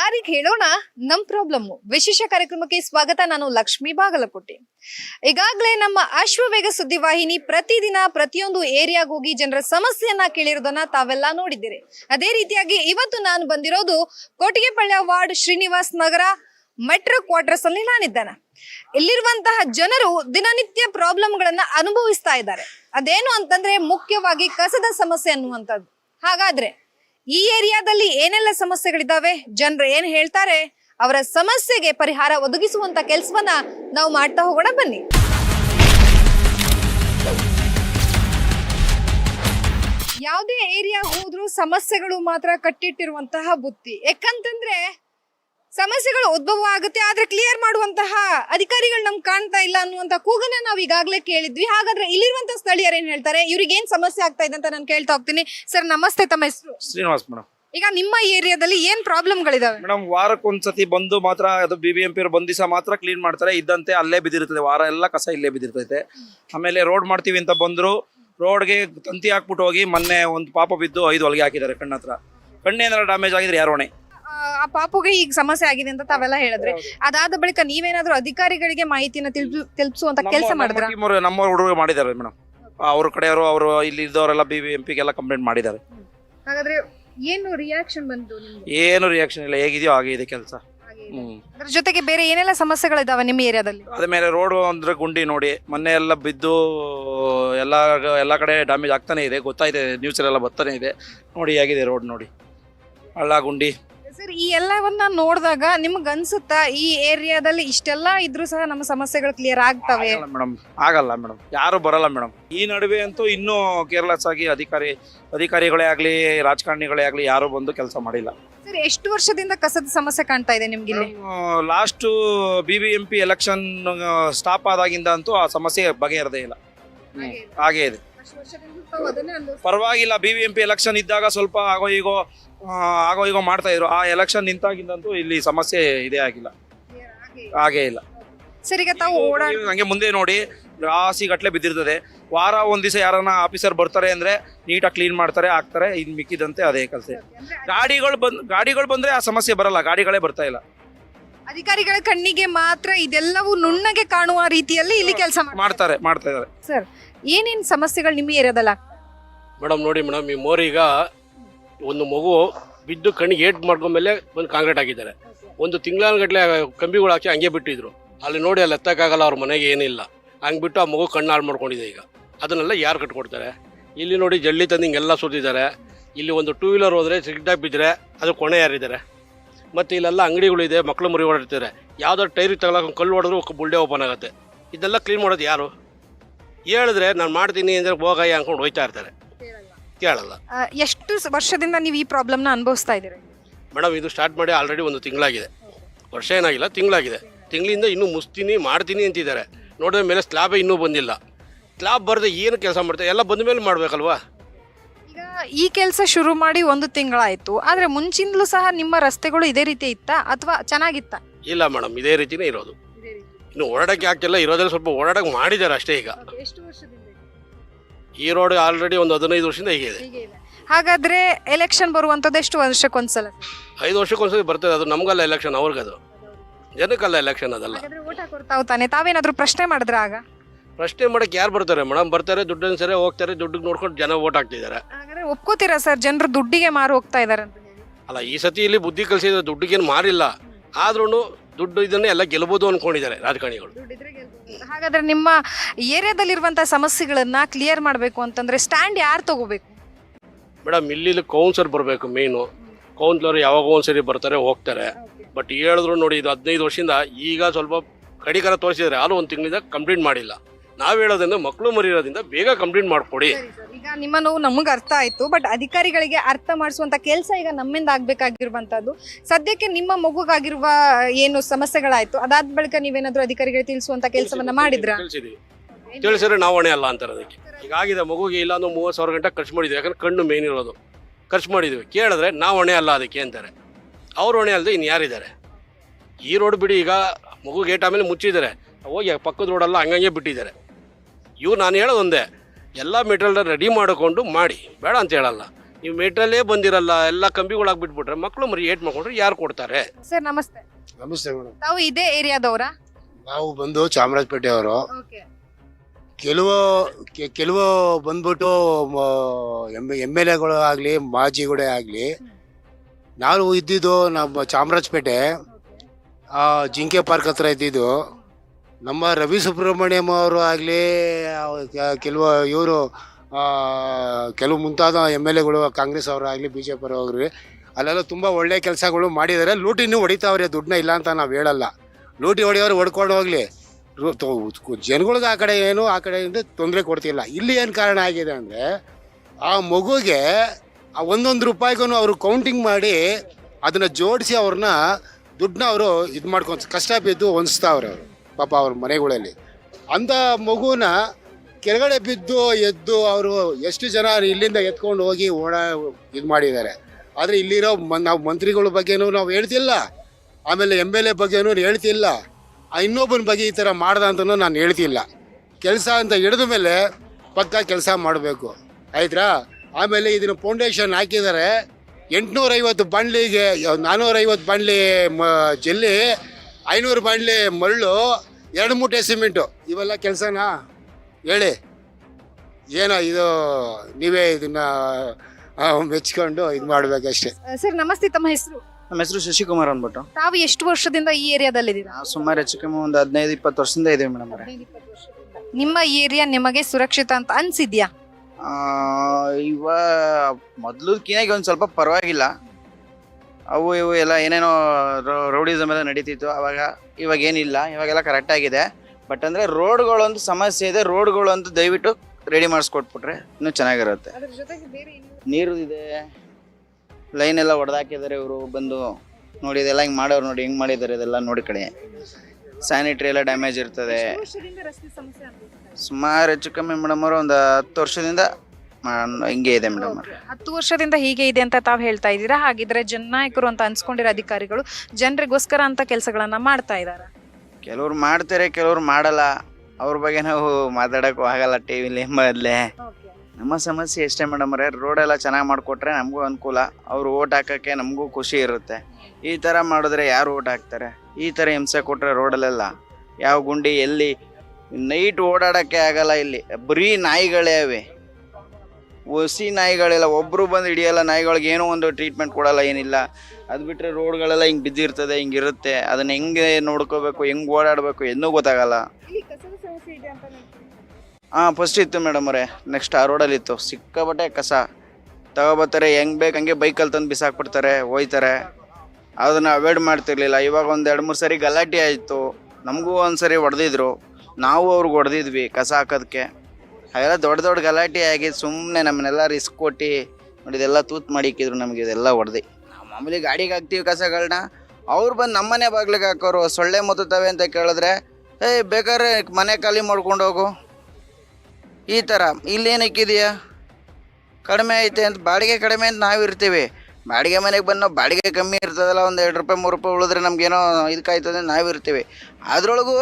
ಯಾರಿಗ್ ಹೇಳೋಣ? ನಮ್ ಪ್ರಾಬ್ಲಮ್. ವಿಶೇಷ ಕಾರ್ಯಕ್ರಮಕ್ಕೆ ಸ್ವಾಗತ. ನಾನು ಲಕ್ಷ್ಮಿ ಬಾಗಲಕೋಟೆ. ಈಗಾಗಲೇ ನಮ್ಮ ಅಶ್ವವೇಗ ಸುದ್ದಿವಾಹಿನಿ ಪ್ರತಿದಿನ ಪ್ರತಿಯೊಂದು ಏರಿಯಾಗ ಹೋಗಿ ಜನರ ಸಮಸ್ಯೆಯನ್ನ ಕೇಳಿರೋದನ್ನ ತಾವೆಲ್ಲ ನೋಡಿದ್ದೀರಿ. ಅದೇ ರೀತಿಯಾಗಿ ಇವತ್ತು ನಾನು ಬಂದಿರೋದು Kotigepalya ward Srinivas Nagar metro quarters ಅಲ್ಲಿ ನಾನಿದ್ದೇನೆ. ಇಲ್ಲಿರುವಂತಹ ಜನರು ದಿನನಿತ್ಯ ಪ್ರಾಬ್ಲಮ್ ಗಳನ್ನ ಅನುಭವಿಸ್ತಾ ಇದ್ದಾರೆ. ಅದೇನು ಅಂತಂದ್ರೆ ಮುಖ್ಯವಾಗಿ ಕಸದ ಸಮಸ್ಯೆ ಅನ್ನುವಂಥದ್ದು. ಹಾಗಾದ್ರೆ ಈ ಏರಿಯಾದಲ್ಲಿ ಏನೆಲ್ಲ ಸಮಸ್ಯೆಗಳಿದ್ದಾವೆ? ಜನರು ಏನ್ ಹೇಳ್ತಾರೆ? ಅವರ ಸಮಸ್ಯೆಗೆ ಪರಿಹಾರ ಒದಗಿಸುವಂತ ಕೆಲಸವನ್ನ ನಾವು ಮಾಡ್ತಾ ಹೋಗೋಣ, ಬನ್ನಿ. ಯಾವುದೇ ಏರಿಯಾ ಹೋದ್ರೂ ಸಮಸ್ಯೆಗಳು ಮಾತ್ರ ಕಟ್ಟಿಟ್ಟಿರುವಂತಹ ಬುತ್ತಿ. ಯಾಕಂತಂದ್ರೆ ಸಮಸ್ಯೆಗಳು ಉದ್ಭವ ಆಗುತ್ತೆ ಆದ್ರೆ ಕ್ಲಿಯರ್ ಮಾಡುವಂತಹ ಅಧಿಕಾರಿಗಳು ನಮ್ಗೆ ಕಾಣ್ತಾ ಇಲ್ಲ ಅನ್ನುವಂತ ಕೂಗನ್ನ ನಾವು ಈಗಾಗಲೇ ಕೇಳಿದ್ವಿ. ಹಾಗಾದ್ರೆ ಇಲ್ಲಿರುವಂತಹ ಸ್ಥಳೀಯರು ಏನ್ ಹೇಳ್ತಾರೆ? ಇವ್ರಿಗೆ ಏನ್ ಸಮಸ್ಯೆ ಆಗ್ತಾ ಇದೆ ಅಂತ ನಾನು ಕೇಳ್ತಾ ಹೋಗ್ತೀನಿ. ಸರ್ ನಮಸ್ತೆ ತಮ್ಮ ಹೆಸರು. ಶ್ರೀನಿವಾಸ್ ಮೇಡಮ್ ಈಗ ನಿಮ್ಮ ಏರಿಯಾದಲ್ಲಿ ಏನ್ ಪ್ರಾಬ್ಲಮ್ಗಳಿದಾವೆ? ಮೇಡಮ್ ವಾರಕ್ಕೆ ಒಂದ್ಸತಿ ಬಂದು ಮಾತ್ರ ಅದು ಬಿ ಬಿ ಎಂ ಪಿ ಬಂದ್ ದಿವಸ ಮಾತ್ರ ಕ್ಲೀನ್ ಮಾಡ್ತಾರೆ. ಇದ್ದಂತೆ ಅಲ್ಲೇ ಬಿದ್ದಿರ್ತದೆ. ವಾರ ಎಲ್ಲ ಕಸ ಇಲ್ಲೇ ಬಿದ್ದಿರ್ತೈತೆ. ಆಮೇಲೆ ರೋಡ್ ಮಾಡ್ತೀವಿ ಅಂತ ಬಂದ್ರು. ರೋಡ್ಗೆ ತಂತಿ ಹಾಕ್ಬಿಟ್ಟು ಹೋಗಿ ಮೊನ್ನೆ ಒಂದು ಪಾಪ ಬಿದ್ದು ಐದು ಹೊಲಿಗೆ ಹಾಕಿದ್ದಾರೆ ಕಣ್ಣ ಹತ್ರ. ಕಣ್ಣೇನಾರ ಡ್ಯಾಮೇಜ್ ಆಗಿದ್ರೆ ಯಾರು ಹೊಣೆ? ಆ ಪಾಪುಗೆ ಈಗ ಸಮಸ್ಯೆ ಆಗಿದೆ ಅಂತ ತಾವೆಲ್ಲ ಹೇಳಿದ್ರೆ. ಅದಾದ ಬಳಿಕ ನೀವೇನಾದ್ರೂ ಅಧಿಕಾರಿಗಳಿಗೆ ಮಾಹಿತಿನ ತಿಳಿಸು ತಿಳಿಸುವಂತ ಕೆಲಸ ಮಾಡಿದ್ರೆ? ನಮ್ಮ ಹುಡುಗರು ಮಾಡಿದ್ದಾರೆ ಮೇಡಮ್. ಅವ್ರ ಕಡೆಯವರು ಅವರು ಇಲ್ಲಿ ಇದ್ದವರೆಲ್ಲ ಬಿ ಬಿ ಎಂ ಪಿಗೆಲ್ಲ ಕಂಪ್ಲೇಂಟ್ ಮಾಡಿದ್ದಾರೆ. ಹಾಗಾದ್ರೆ ಏನು ರಿಯಾಕ್ಷನ್ ಬಂತು ಏನು ರಿಯಾಕ್ಷನ್ ಇಲ್ಲ ಹೇಗಿದೆಯೋ ಹಾಗೆ ಇದೆ ಕೆಲಸ. ಅದ್ರ ಜೊತೆಗೆ ಬೇರೆ ಏನೆಲ್ಲ ಸಮಸ್ಯೆಗಳಿದಾವೆ ನಿಮ್ಮ ಏರಿಯಾದಲ್ಲಿ? ಅದ್ಮೇಲೆ ರೋಡ್ ಅಂದ್ರೆ ಗುಂಡಿ ನೋಡಿ ಮೊನ್ನೆ ಎಲ್ಲ ಬಿದ್ದು ಎಲ್ಲ ಎಲ್ಲ ಕಡೆ ಡ್ಯಾಮೇಜ್ ಆಗ್ತಾನೆ ಇದೆ ಗೊತ್ತಾಯ್ತು ನ್ಯೂಸಲ್ಲೆಲ್ಲ ಬರ್ತಾನೆ ಇದೆ. ನೋಡಿ ಹೇಗಿದೆ ರೋಡ್ ನೋಡಿ. ಹಳ್ಳ ಗುಂಡಿ. ಸರ್ ಈ ಎಲ್ಲವನ್ನ ನೋಡಿದಾಗ ನಿಮ್ಗೆ ಅನ್ಸುತ್ತಾ? ಈ ಏರಿಯಾದಲ್ಲಿ ಇಷ್ಟೆಲ್ಲ ಇದ್ರೂ ಸಹ ನಮ್ಮ ಸಮಸ್ಯೆಗಳು ಕ್ಲಿಯರ್ ಆಗ್ತವೆ? ಮೇಡಮ್. ಆಗಲ್ಲ ಮೇಡಮ್. ಯಾರು ಬರಲ್ಲ ಮೇಡಮ್. ಈ ನಡುವೆ ಅಂತೂ ಇನ್ನೂ ಕೇರ್ಲೆಸ್ ಆಗಿ ಅಧಿಕಾರಿ ಅಧಿಕಾರಿಗಳೇ ಆಗಲಿ ರಾಜಕಾರಣಿಗಳೇ ಆಗಲಿ ಯಾರು ಬಂದು ಕೆಲಸ ಮಾಡಿಲ್ಲ. ಸರ್ ಎಷ್ಟು ವರ್ಷದಿಂದ ಕಸದ ಸಮಸ್ಯೆ ಕಾಣ್ತಾ ಇದೆ ನಿಮ್ಗೆ ಇಲ್ಲಿ? Last B B M P election stop ಆದಾಗಿಂದ ಅಂತೂ ಆ ಸಮಸ್ಯೆ ಬಗೆಹರದೇ ಇಲ್ಲ. ಹಾಗೇ ಇದೆ. ಪರವಾಗಿಲ್ಲ B B M P election ಇದ್ದಾಗ ಸ್ವಲ್ಪ ಆಗೋ ಈಗೋ ಆ, ಆಗೋ ಈಗೋ ಮಾಡ್ತಾ ಇದ್ರು. ಆ ಎಲೆಕ್ಷನ್ ನಿಂತಾಗಿಂದಂತೂ ಇಲ್ಲಿ ಸಮಸ್ಯೆ ಇದೇ ಆಗಿಲ್ಲ. ಹಾಗೇ ಇಲ್ಲ. ಸರಿ ಈಗ ತಾವು ಓಡಾಡ ನೀವು ಹಂಗೆ ಮುಂದೆ ನೋಡಿ ರಾಸಿ ಗಟ್ಲೆ ಬಿದ್ದಿರ್ತದೆ. ವಾರ ಒಂದ್ ದಿವಸ ಯಾರನ್ನ ಆಫೀಸರ್ ಬರ್ತಾರೆ ಅಂದ್ರೆ ನೀಟಾಗಿ ಕ್ಲೀನ್ ಮಾಡ್ತಾರೆ ಹಾಕ್ತಾರೆ ಇನ್ ಮಿಕ್ಕಿದಂತೆ ಅದೇ ಕೆಲಸ. ಗಾಡಿಗಳು ಬಂದ್ ಗಾಡಿಗಳು ಬಂದ್ರೆ ಆ ಸಮಸ್ಯೆ ಬರಲ್ಲ ಗಾಡಿಗಳೇ ಬರ್ತಾ ಇಲ್ಲ. ಅಧಿಕಾರಿಗಳ ಕಣ್ಣಿಗೆ ಮಾತ್ರ ಇದೆಲ್ಲವೂ ನುಣ್ಣಗೆ ಕಾಣುವ ರೀತಿಯಲ್ಲಿ ಇಲ್ಲಿ ಕೆಲಸ ಮಾಡ್ತಾರೆ ಮಾಡ್ತಾ ಇದಾರೆ ಸರ್ ಏನೇನ್ ಸಮಸ್ಯೆಗಳು ನಿಮ್ಮ ಏರಿಯಾದಲ್ಲ ಮೇಡಮ್ ನೋಡಿ ಮೇಡಮ್ ಈ ಮೋರಿಗ ಒಂದು ಮಗು ಬಿದ್ದು ಕಣ್ಣಿಗೆ ಏಟ್ ಮಾಡ್ಕೊಂಡ್ಮೇಲೆ ಒಂದು ಕಾಂಕ್ರೀಟ್ ಹಾಕಿದ್ದಾರೆ. ಒಂದು ತಿಂಗಳಗಟ್ಟಲೆ ಕಂಬಿಗಳು ಹಾಕಿ ಹಂಗೆ ಬಿಟ್ಟಿದ್ರು. ಅಲ್ಲಿ ನೋಡಿ ಅಲ್ಲಿ ಎತ್ತಕ್ಕಾಗಲ್ಲ ಅವ್ರ ಮನೆಗೆ ಏನಿಲ್ಲ. ಹಂಗೆ ಬಿಟ್ಟು ಆ ಮಗು ಕಣ್ಣು ಹಾಳು ಮಾಡ್ಕೊಂಡಿದೆ ಈಗ. ಅದನ್ನೆಲ್ಲ ಯಾರು ಕಟ್ಕೊಡ್ತಾರೆ? ಇಲ್ಲಿ ನೋಡಿ ಜಲ್ಲಿ ತಂದು ಹಿಂಗೆಲ್ಲ ಸುರಿದಿದ್ದಾರೆ ಇಲ್ಲಿ ಒಂದು ಟೂ ವೀಲರ್ ಹೋದರೆ ಸಿಗ್ಡಾಗಿ ಬಿದ್ದರೆ ಅದು ಕೊನೆ ಯಾರಿದ್ದಾರೆ? ಮತ್ತು ಇಲ್ಲೆಲ್ಲ ಅಂಗಡಿಗಳಿದೆ ಮಕ್ಕಳು ಮರಿ ಓಡಾಡ್ತಿದ್ದಾರೆ ಯಾವುದೋ ಟೈರ್ ತಗೊಳಕ್ಕೆ ಕಲ್ಲು ಹೊಡೆದ್ರು ಬುಲ್ಡೆ ಓಪನ್ ಆಗುತ್ತೆ. ಇದೆಲ್ಲ ಕ್ಲೀನ್ ಮಾಡೋದು ಯಾರು? ಹೇಳಿದ್ರೆ ನಾನು ಮಾಡ್ತೀನಿ ಅಂದರೆ ಹೋಗಯ್ಯ ಅಂದ್ಕೊಂಡು ಹೋಯ್ತಾ ಇರ್ತಾರೆ. ಕೇಳಲ್ಲ. ಆ, ಎಷ್ಟು ಸ- ವರ್ಷದಿಂದ ನೀವು ಈ ಪ್ರಾಬ್ಲಮ್ನ ಅನುಭವಿಸ್ತಾ ಇದ್ದೀರಿ? ಮೇಡಮ್ ಇದು ಸ್ಟಾರ್ಟ್ ಮಾಡಿ ಆಲ್ರೆಡಿ ಒಂದು ತಿಂಗಳಾಗಿದೆ. ವರ್ಷ ಏನಾಗಿಲ್ಲ ತಿಂಗಳಾಗಿದೆ. ತಿಂಗಳಿಂದ ಇನ್ನೂ ಮುಸ್ತೀನಿ ಮಾಡ್ತೀನಿ ಅಂತಿದ್ದಾರೆ. ನೋಡಿದ ಮೇಲೆ ಸ್ಲಾಬೇ ಇನ್ನೂ ಬಂದಿಲ್ಲ. ಸ್ಲಾಬ್ ಬರದೆ ಏನು ಕೆಲಸ ಮಾಡ್ತಾರೆ? ಎಲ್ಲ ಬಂದ ಮೇಲೆ ಮಾಡಬೇಕಲ್ವಾ? ಈ ಕೆಲಸ ಶುರು ಮಾಡಿ ಒಂದು ತಿಂಗಳಾಯ್ತು. ಆದ್ರೆ ಮುಂಚಿಂದಲೂ ಸಹ ನಿಮ್ಮ ರಸ್ತೆಗಳು ಇದೇ ರೀತಿ ಇತ್ತಾ? ಅಥವಾ ಚೆನ್ನಾಗಿತ್ತ? ಇಲ್ಲ ಮೇಡಮ್ ಇದೇ ರೀತಿನೇ ಇರೋದು. ಇನ್ನು ಓಡಾಡಕ್ಕೆ ಆಗ್ತಿಲ್ಲ ಇರೋದ್ರಲ್ಲಿ ಸ್ವಲ್ಪ ಓಡಾಡಕ್ಕೆ ಮಾಡಿದ್ದಾರೆ ಅಷ್ಟೇ ಈಗ. ಎಷ್ಟು ವರ್ಷದಿಂದ ಈ ರೋಡ್ ಆಲ್ರೆಡಿ ಒಂದು ಹದಿನೈದು ವರ್ಷದಿಂದ ಹೀಗೆ ಇದೆ. ಹಾಗಾದ್ರೆ ಎಲೆಕ್ಷನ್ ಬರುವಂತದ್ದು ಎಷ್ಟು ವರ್ಷಕ್ಕೊಂದ್ಸಲ? ಐದು ವರ್ಷಕ್ಕೊಂದ್ಸಲ ಬರ್ತದೆ ಅದು ನಮಗಲ್ಲ ಎಲೆಕ್ಷನ್ ಅವ್ರಿಗದು. ಜನಕ್ಕಲ್ಲ ಎಲೆಕ್ಷನ್ ಅದಲ್ಲ. ಹಾಗಾದ್ರೆ ಓಟ್ ಹಾಕೊಡ್ತಾವ್ ತಾನೆ. ತಾವೇನಾದ್ರೂ ಪ್ರಶ್ನೆ ಮಾಡಿದ್ರ ಆಗ? ಪ್ರಶ್ನೆ ಮಾಡಕ್ಕೆ ಯಾರು ಬರ್ತಾರೆ? ಮೇಡಮ್ ಬರ್ತಾರೆ ದುಡ್ಡನ್ನು ಸರಿ ಹೋಗ್ತಾರೆ ದುಡ್ಡು ನೋಡ್ಕೊಂಡು ಜನ ಓಟ್ ಹಾಕ್ತಿದ್ದಾರೆ. ಹಾಗಾದ್ರೆ ಒಪ್ಕೋತೀರಾ ಸರ್? ಜನರು ದುಡ್ಡಿಗೆ ಮಾರು ಹೋಗ್ತಾ ಅಂತ ಹೇಳಿ. ಅಲ್ಲ ಈ ಸತಿ ಇಲ್ಲಿ ಬುದ್ಧಿ ಕಲಿಸಿದ್ರೆ ದುಡ್ಡಿಗೇನು ಮಾರಿಲ್ಲ. ಆದ್ರೂ ದುಡ್ಡು ಇದನ್ನೇ ಎಲ್ಲ ಗೆಲ್ಬೋದು ಅನ್ಕೊಂಡಿದ್ದಾರೆ ರಾಜಕಾರಣಿಗಳು. ದುಡ್ಡಿದ್ರೆ. ಹಾಗಾದ್ರೆ ನಿಮ್ಮ ಏರಿಯಾದಲ್ಲಿರುವಂತಹ ಸಮಸ್ಯೆಗಳನ್ನ ಕ್ಲಿಯರ್ ಮಾಡಬೇಕು ಅಂತಂದ್ರೆ ಸ್ಟ್ಯಾಂಡ್ ಯಾರು ತಗೋಬೇಕು? ಮೇಡಮ್ ಇಲ್ಲಿ ಕೌನ್ಸರ್ ಬರಬೇಕು ಮೇಯ್ನು ಕೌನ್ಸಿಲರ್ ಯಾವಾಗ ಒಂದ್ಸರಿ ಬರ್ತಾರೆ ಹೋಗ್ತಾರೆ. ಬಟ್ ಹೇಳಿದ್ರು ನೋಡಿ ಇದು ಹದಿನೈದು ವರ್ಷದಿಂದ ಈಗ ಸ್ವಲ್ಪ ಕಡಿಕರ ತೋರಿಸಿದ್ರೆ ಆದ್ರೂ ಒಂದು ತಿಂಗಳಿಂದ ಕಂಪ್ಲೀಟ್ ಮಾಡಿಲ್ಲ. ನಾವು ಹೇಳೋದ್ರಿಂದ ಮಕ್ಕಳು ಮರಿಯೋದ್ರಿಂದ ಬೇಗ ಕಂಪ್ಲೀಟ್ ಮಾಡಿಕೊಡಿ. ಈಗ ನಿಮ್ಮ ನೋವು ನಮಗೆ ಅರ್ಥ ಆಯ್ತು ಬಟ್ ಅಧಿಕಾರಿಗಳಿಗೆ ಅರ್ಥ ಮಾಡಿಸುವಂತ ಕೆಲಸ ಈಗ ನಮ್ಮಿಂದ ಆಗ್ಬೇಕಾಗಿರುವಂತದ್ದು. ಸದ್ಯಕ್ಕೆ ನಿಮ್ಮ ಮಗುಗಾಗಿರುವ ಏನು ಸಮಸ್ಯೆಗಳಾಯ್ತು? ಅದಾದ ಬಳಿಕ ನೀವೇನಾದ್ರೂ ಅಧಿಕಾರಿಗಳಿಗೆ ತಿಳಿಸುವಂತ ಕೆಲಸವನ್ನ ಮಾಡಿದ್ರ? ತಿಳಿಸಿದ್ರೆ ನಾವು ಹೊಣೆ ಅಲ್ಲ ಅಂತಾರೆ ಅದಕ್ಕೆ ಈಗ ಆಗಿದೆ ಮಗುಗೆ ಇಲ್ಲ ಅಂದ್ರೆ ಮೂವತ್ತು ಸಾವಿರ ಗಂಟೆ ಖರ್ಚು ಮಾಡಿದ್ವಿ ಯಾಕಂದ್ರೆ ಕಣ್ಣು ಮೇನ್ ಇರೋದು. ಖರ್ಚು ಮಾಡಿದ್ವಿ. ಕೇಳಿದ್ರೆ ನಾವು ಹೊಣೆ ಅಲ್ಲ ಅದಕ್ಕೆ ಅಂತಾರೆ. ಅವ್ರು ಹೊಣೆ ಅಲ್ಲದೆ ಇನ್ನು ಯಾರಿದ್ದಾರೆ? ಈ ರೋಡ್ ಬಿಡಿ ಈಗ ಮಗು ಗೇಟ್ ಆಮೇಲೆ ಮುಚ್ಚಿದ್ದಾರೆ. ಹೋಗಿ ಪಕ್ಕದ ರೋಡೆಲ್ಲ ಹಂಗಂಗೆ ಬಿಟ್ಟಿದ್ದಾರೆ. ಇವ್ರು ನಾನು ಹೇಳೋದು ಒಂದೇ ಎಲ್ಲ ಮೆಟೀರಿಯಲ್ ರೆಡಿ ಮಾಡಿಕೊಂಡು ಮಾಡಿ ಬೇಡ ಅಂತ ಹೇಳಲ್ಲ. ನೀವು ಮೆಟೀರಿಯಲ್ಲೇ ಬಂದಿರಲ್ಲ ಎಲ್ಲ ಕಂಬಿಗಳಾಗ್ಬಿಟ್ಬಿಟ್ರೆ ಮಕ್ಕಳು ಮರಿ ಏಟ್ ಮಾಡ್ಕೊಂಡ್ರೆ ಯಾರು ಕೊಡ್ತಾರೆ? ಸರ್ ನಮಸ್ತೆ. ನಮಸ್ತೆ ಮೇಡಮ್. ತಾವು ಇದೇ ಏರಿಯಾದವರಾ? ನಾವು ಬಂದು ಚಾಮರಾಜಪೇಟೆ ಅವರು ಓಕೆ. ಕೆಲವು ಕೆ- ಕೆಲವು ಬಂದ್ಬಿಟ್ಟು ಎಂ ಎಂ ಎಲ್ ಎಗಳು ಆಗಲಿ ಮಾಜಿಗಳೇ ಆಗಲಿ ನಾವು ಇದ್ದಿದ್ದು ನಮ್ಮ ಚಾಮರಾಜಪೇಟೆ ಆ, ಜಿಂಕೆ ಪಾರ್ಕ್ ಹತ್ರ ಇದ್ದಿದ್ದು. ನಮ್ಮ ರವಿ ಸುಬ್ರಹ್ಮಣ್ಯಂ ಅವರು ಆಗಲಿ ಕೆಲವು ಇವರು ಕೆಲವು ಮುಂತಾದ ಎಂ ಎಲ್ ಎಗಳು, ಕಾಂಗ್ರೆಸ್ ಅವರಾಗಲಿ ಬಿ ಜೆ ಪಿ ಅಲ್ಲೆಲ್ಲ ತುಂಬ ಒಳ್ಳೆ ಕೆಲಸಗಳು ಮಾಡಿದ್ದಾರೆ. ಲೂಟಿನೂ ಹೊಡಿತಾವ್ರೆ ದುಡ್ಡನ್ನ ಇಲ್ಲ ಅಂತ ನಾವು ಹೇಳಲ್ಲ. ಲೂಟಿ ಹೊಡೆಯೋರು ಹೊಡ್ಕೊಂಡು ಹೋಗಲಿ. ಜನಗಳಿಗೆ ಆ ಕಡೆ ಏನು, ಆ ಕಡೆಯಿಂದ ತೊಂದರೆ ಕೊಡ್ತಿಲ್ಲ. ಇಲ್ಲಿ ಏನು ಕಾರಣ ಆಗಿದೆ ಅಂದರೆ, ಆ ಮಗುಗೆ ಆ ಒಂದೊಂದು ರೂಪಾಯಿಗೂ ಅವರು ಕೌಂಟಿಂಗ್ ಮಾಡಿ ಅದನ್ನು ಜೋಡಿಸಿ ಅವ್ರನ್ನ ದುಡ್ಡನ್ನ ಅವರು ಇದು ಮಾಡ್ಕೊಂಡು ಕಷ್ಟ ಬಿದ್ದು ಹೊಂದಿಸ್ತಾವ್ರೆ ಅವರು. ಪಾಪ ಅವ್ರ ಮನೆಗಳಲ್ಲಿ. ಅಂಥ ಮಗುನ ಕೆಳಗಡೆ ಬಿದ್ದು ಎದ್ದು ಅವರು ಎಷ್ಟು ಜನ ಇಲ್ಲಿಂದ ಎತ್ಕೊಂಡು ಹೋಗಿ ಓಡ ಇದು ಮಾಡಿದ್ದಾರೆ. ಆದರೆ ಇಲ್ಲಿರೋ ಮ ನಾವು ಮಂತ್ರಿಗಳ ಬಗ್ಗೆನೂ ನಾವು ಹೇಳ್ತಿಲ್ಲ. ಆಮೇಲೆ ಎಂ ಎಲ್ ಎ ಬಗ್ಗೆನೂ ಹೇಳ್ತಿಲ್ಲ. ಆ ಇನ್ನೊಬ್ಬನ ಬಗ್ಗೆ ಈ ಥರ ಮಾಡ್ದ ಅಂತಲೂ ನಾನು ಹೇಳ್ತಿಲ್ಲ. ಕೆಲಸ ಅಂತ ಹಿಡಿದ ಮೇಲೆ ಪಕ್ಕ ಕೆಲಸ ಮಾಡಬೇಕು. ಆಯ್ತಾ ಆಮೇಲೆ ಇದನ್ನು ಫೌಂಡೇಶನ್ ಹಾಕಿದ್ದಾರೆ. ಎಂಟುನೂರೈವತ್ತು ಬಾಂಡ್ಲಿಗೆ ನಾನ್ನೂರೈವತ್ತು ಬಾಂಡ್ಲಿ ಮ, ಜಲ್ಲಿ, ಐನೂರು ಬಾಂಡ್ಲಿ ಮರಳು ಎರಡು ಮೂಟೆ ಸಿಮೆಂಟು. ಇವೆಲ್ಲ ಕೆಲಸನಾ? ಹೇಳಿ. ಏನೋ ಇದು ನೀವೇ ಇದನ್ನ ಮೆಚ್ಕೊಂಡು ಇದು ಮಾಡಬೇಕಷ್ಟೇ. ಸರ್ ನಮಸ್ತೆ ತಮ್ಮ ಹೆಸರು? ನಮ್ಮ ಹೆಸರು ಶಶಿಕುಮಾರ್ ಅಂದ್ಬಿಟ್ಟು. ತಾವು ಎಷ್ಟು ವರ್ಷದಿಂದ ಈ ಏರಿಯಾದಲ್ಲಿದ್ದೀರಾ? ನಾವು ಸುಮಾರು ಹೆಚ್ಚು ಕಮ್ಮಿ ಒಂದು ಹದಿನೈದು ಇಪ್ಪತ್ತು ವರ್ಷದಿಂದ ಇದೀವಿ ಮೇಡಮ್ ಅವರೇ. ನಿಮ್ಮ ಏರಿಯಾ ನಿಮಗೆ ಸುರಕ್ಷಿತ ಅಂತ ಅನ್ಸಿದ್ಯಾ? ಇವ ಮೊದಲಕ್ಕಿನಾಗ ಒಂದು ಸ್ವಲ್ಪ ಪರವಾಗಿಲ್ಲ. ಅವು ಇವು ಎಲ್ಲ ಏನೇನೋ ರೌಡಿಸಮ್ ಎಲ್ಲ ನಡೀತಿತ್ತು. ಅವಾಗ ಇವಾಗ ಏನಿಲ್ಲ. ಇವಾಗೆಲ್ಲ ಕರೆಕ್ಟ್ ಆಗಿದೆ. ಬಟ್ ಅಂದರೆ ರೋಡ್ಗಳೊಂದು ಸಮಸ್ಯೆ ಇದೆ. ರೋಡ್ಗಳು ಅಂತ ದಯವಿಟ್ಟು ರೆಡಿ ಮಾಡಿಸ್ಕೊಟ್ಬಿಟ್ರೆ ಇನ್ನೂ ಚೆನ್ನಾಗಿರುತ್ತೆ. ನೀರು ಇದೆ ಲೈನ್ ಎಲ್ಲ ಹೊಡೆದಾಕಿದ್ದಾರೆ ಇವರು. ಬಂದು ನೋಡಿ ಇದೆಲ್ಲ ಹಿಂಗೆ ಮಾಡೋರು ನೋಡಿ ಹಿಂಗೆ ಮಾಡಿದ್ದಾರೆ ಇದೆಲ್ಲ ನೋಡಿ ಕಡೆ ಸ್ಯಾನಿಟ್ರಿ ಎಲ್ಲ ಡ್ಯಾಮೇಜ್ ಇರ್ತದೆ. ಸುಮಾರು ಹೆಚ್ಚು ಕಮ್ಮಿ ಮೇಡಮ್ ಅವರು ಒಂದು ಹತ್ತು ವರ್ಷದಿಂದ ಹಿಂಗೆ ಇದೆ ಮೇಡಮ್ ಅವ್ರೆ ಹತ್ತು ವರ್ಷದಿಂದ ಹೀಗೆ ಇದೆ ಅಂತ ತಾವು ಹೇಳ್ತಾ ಇದ್ದೀರಾ? ಹಾಗಿದ್ರೆ ಜನನಾಯಕರು ಅಂತ ಅನ್ಸ್ಕೊಂಡಿರೋ ಅಧಿಕಾರಿಗಳು ಜನರಿಗೋಸ್ಕರ ಅಂತ ಕೆಲಸಗಳನ್ನ ಮಾಡ್ತಾ ಇದ್ದಾರೆ ಕೆಲವ್ರು ಮಾಡ್ತಾರೆ ಕೆಲವ್ರು ಮಾಡಲ್ಲ. ಅವ್ರ ಬಗ್ಗೆ ನಾವು ಮಾತಾಡೋಕ್ಕೂ ಆಗಲ್ಲ ಟಿವಿಲಿ ಮೊದಲೇ. ನಮ್ಮ ಸಮಸ್ಯೆ ಎಷ್ಟೇ ಮೇಡಮ್ ಅವರೇ ರೋಡೆಲ್ಲ ಚೆನ್ನಾಗಿ ಮಾಡಿಕೊಟ್ರೆ ನಮಗೂ ಅನುಕೂಲ. ಅವ್ರು ಓಟ್ ಹಾಕಕ್ಕೆ ನಮಗೂ ಖುಷಿ ಇರುತ್ತೆ. ಈ ಥರ ಮಾಡಿದ್ರೆ ಯಾರು ಓಟ್ ಹಾಕ್ತಾರೆ? ಈ ಥರ ಹಿಂಸೆ ಕೊಟ್ಟರೆ ರೋಡಲ್ಲೆಲ್ಲ ಯಾವ ಗುಂಡಿ ಎಲ್ಲಿ? ನೈಟ್ ಓಡಾಡೋಕ್ಕೆ ಆಗಲ್ಲ ಇಲ್ಲಿ. ಬರೀ ನಾಯಿಗಳೇ ಅವೆ. ಒಸಿ ನಾಯಿಗಳೆಲ್ಲ ಒಬ್ಬರು ಬಂದು ಹಿಡಿಯಲ್ಲ ನಾಯಿಗಳಿಗೆ ಏನೋ ಒಂದು ಟ್ರೀಟ್ಮೆಂಟ್ ಕೊಡಲ್ಲ ಏನಿಲ್ಲ. ಅದು ಬಿಟ್ಟರೆ ರೋಡ್ಗಳೆಲ್ಲ ಹಿಂಗೆ ಬಿದ್ದಿರ್ತದೆ ಹಿಂಗಿರುತ್ತೆ ಇರುತ್ತೆ. ಅದನ್ನ ಹೆಂಗೆ ನೋಡ್ಕೋಬೇಕು ಹೆಂಗೆ ಓಡಾಡಬೇಕು ಏನೂ ಗೊತ್ತಾಗಲ್ಲ. ಹಾಂ ಫಸ್ಟ್ ಇತ್ತು ಮೇಡಮ್ ಅವರೇ. ನೆಕ್ಸ್ಟ್ ಆ ರೋಡಲ್ಲಿ ಇತ್ತು. ಸಿಕ್ಕಾಪಟ್ಟೆ ಕಸ. ತಗೋಬರ್ತಾರೆ ಹೆಂಗೆ ಬೇಕು ಹಂಗೆ ಬೈಕಲ್ಲಿ ತಂದು ಬಿಸಾಕ್ಬಿಡ್ತಾರೆ ಹೋಯ್ತಾರೆ. ಅದನ್ನು ಅವಾಯ್ಡ್ ಮಾಡ್ತಿರ್ಲಿಲ್ಲ. ಇವಾಗ ಒಂದು ಎರಡು ಮೂರು ಸರಿ ಗಲಾಟೆ ಆಯಿತು. ನಮಗೂ ಒಂದು ಸರಿ ಹೊಡೆದಿದ್ರು. ನಾವು ಅವ್ರಿಗೆ ಹೊಡೆದಿದ್ವಿ ಕಸ ಹಾಕೋದಕ್ಕೆ ಅವೆಲ್ಲ ದೊಡ್ಡ ದೊಡ್ಡ ಗಲಾಟೆ ಆಗಿ ಸುಮ್ಮನೆ ನಮ್ಮನ್ನೆಲ್ಲ ರಿಸ್ಕ್ ಕೊಟ್ಟು ನೋಡಿ ಇದೆಲ್ಲ ತೂತ್ ಮಾಡಿಕ್ಕಿದ್ರು ನಮಗೆ, ಇದೆಲ್ಲ ಹೊಡೆದು. ನಾವು ಮಾಮೂಲಿ ಗಾಡಿಗೆ ಹಾಕ್ತೀವಿ ಕಸಗಳನ್ನ ಅವ್ರು ಬಂದು ನಮ್ಮನೆ ಬಾಗ್ಲಿಗೆ ಹಾಕೋರು, ಸೊಳ್ಳೆ ಮುತ್ತುತ್ತವೆ ಅಂತ ಕೇಳಿದ್ರೆ ಏಯ್ ಬೇಕಾದ್ರೆ ಮನೆ ಖಾಲಿ ಮಾಡ್ಕೊಂಡು ಹೋಗು. ಈ ಥರ ಇಲ್ಲೇನು ಇಕ್ಕಿದೆಯಾ ಕಡಿಮೆ ಐತೆ ಅಂತ, ಬಾಡಿಗೆ ಕಡಿಮೆ ಅಂತ ನಾವು ಇರ್ತೀವಿ ಬಾಡಿಗೆ ಮನೆಗೆ ಬಂದು ನಾವು ಬಾಡಿಗೆ ಕಮ್ಮಿ ಇರ್ತದಲ್ಲ ಒಂದು ಎರಡು ರೂಪಾಯಿ ಮೂರು ರೂಪಾಯಿ ಉಳಿದ್ರೆ ನಮ್ಗೇನೋ ಇದಕ್ಕಾಯ್ತದೆ ನಾವು ಇರ್ತೀವಿ. ಅದ್ರೊಳಗೂ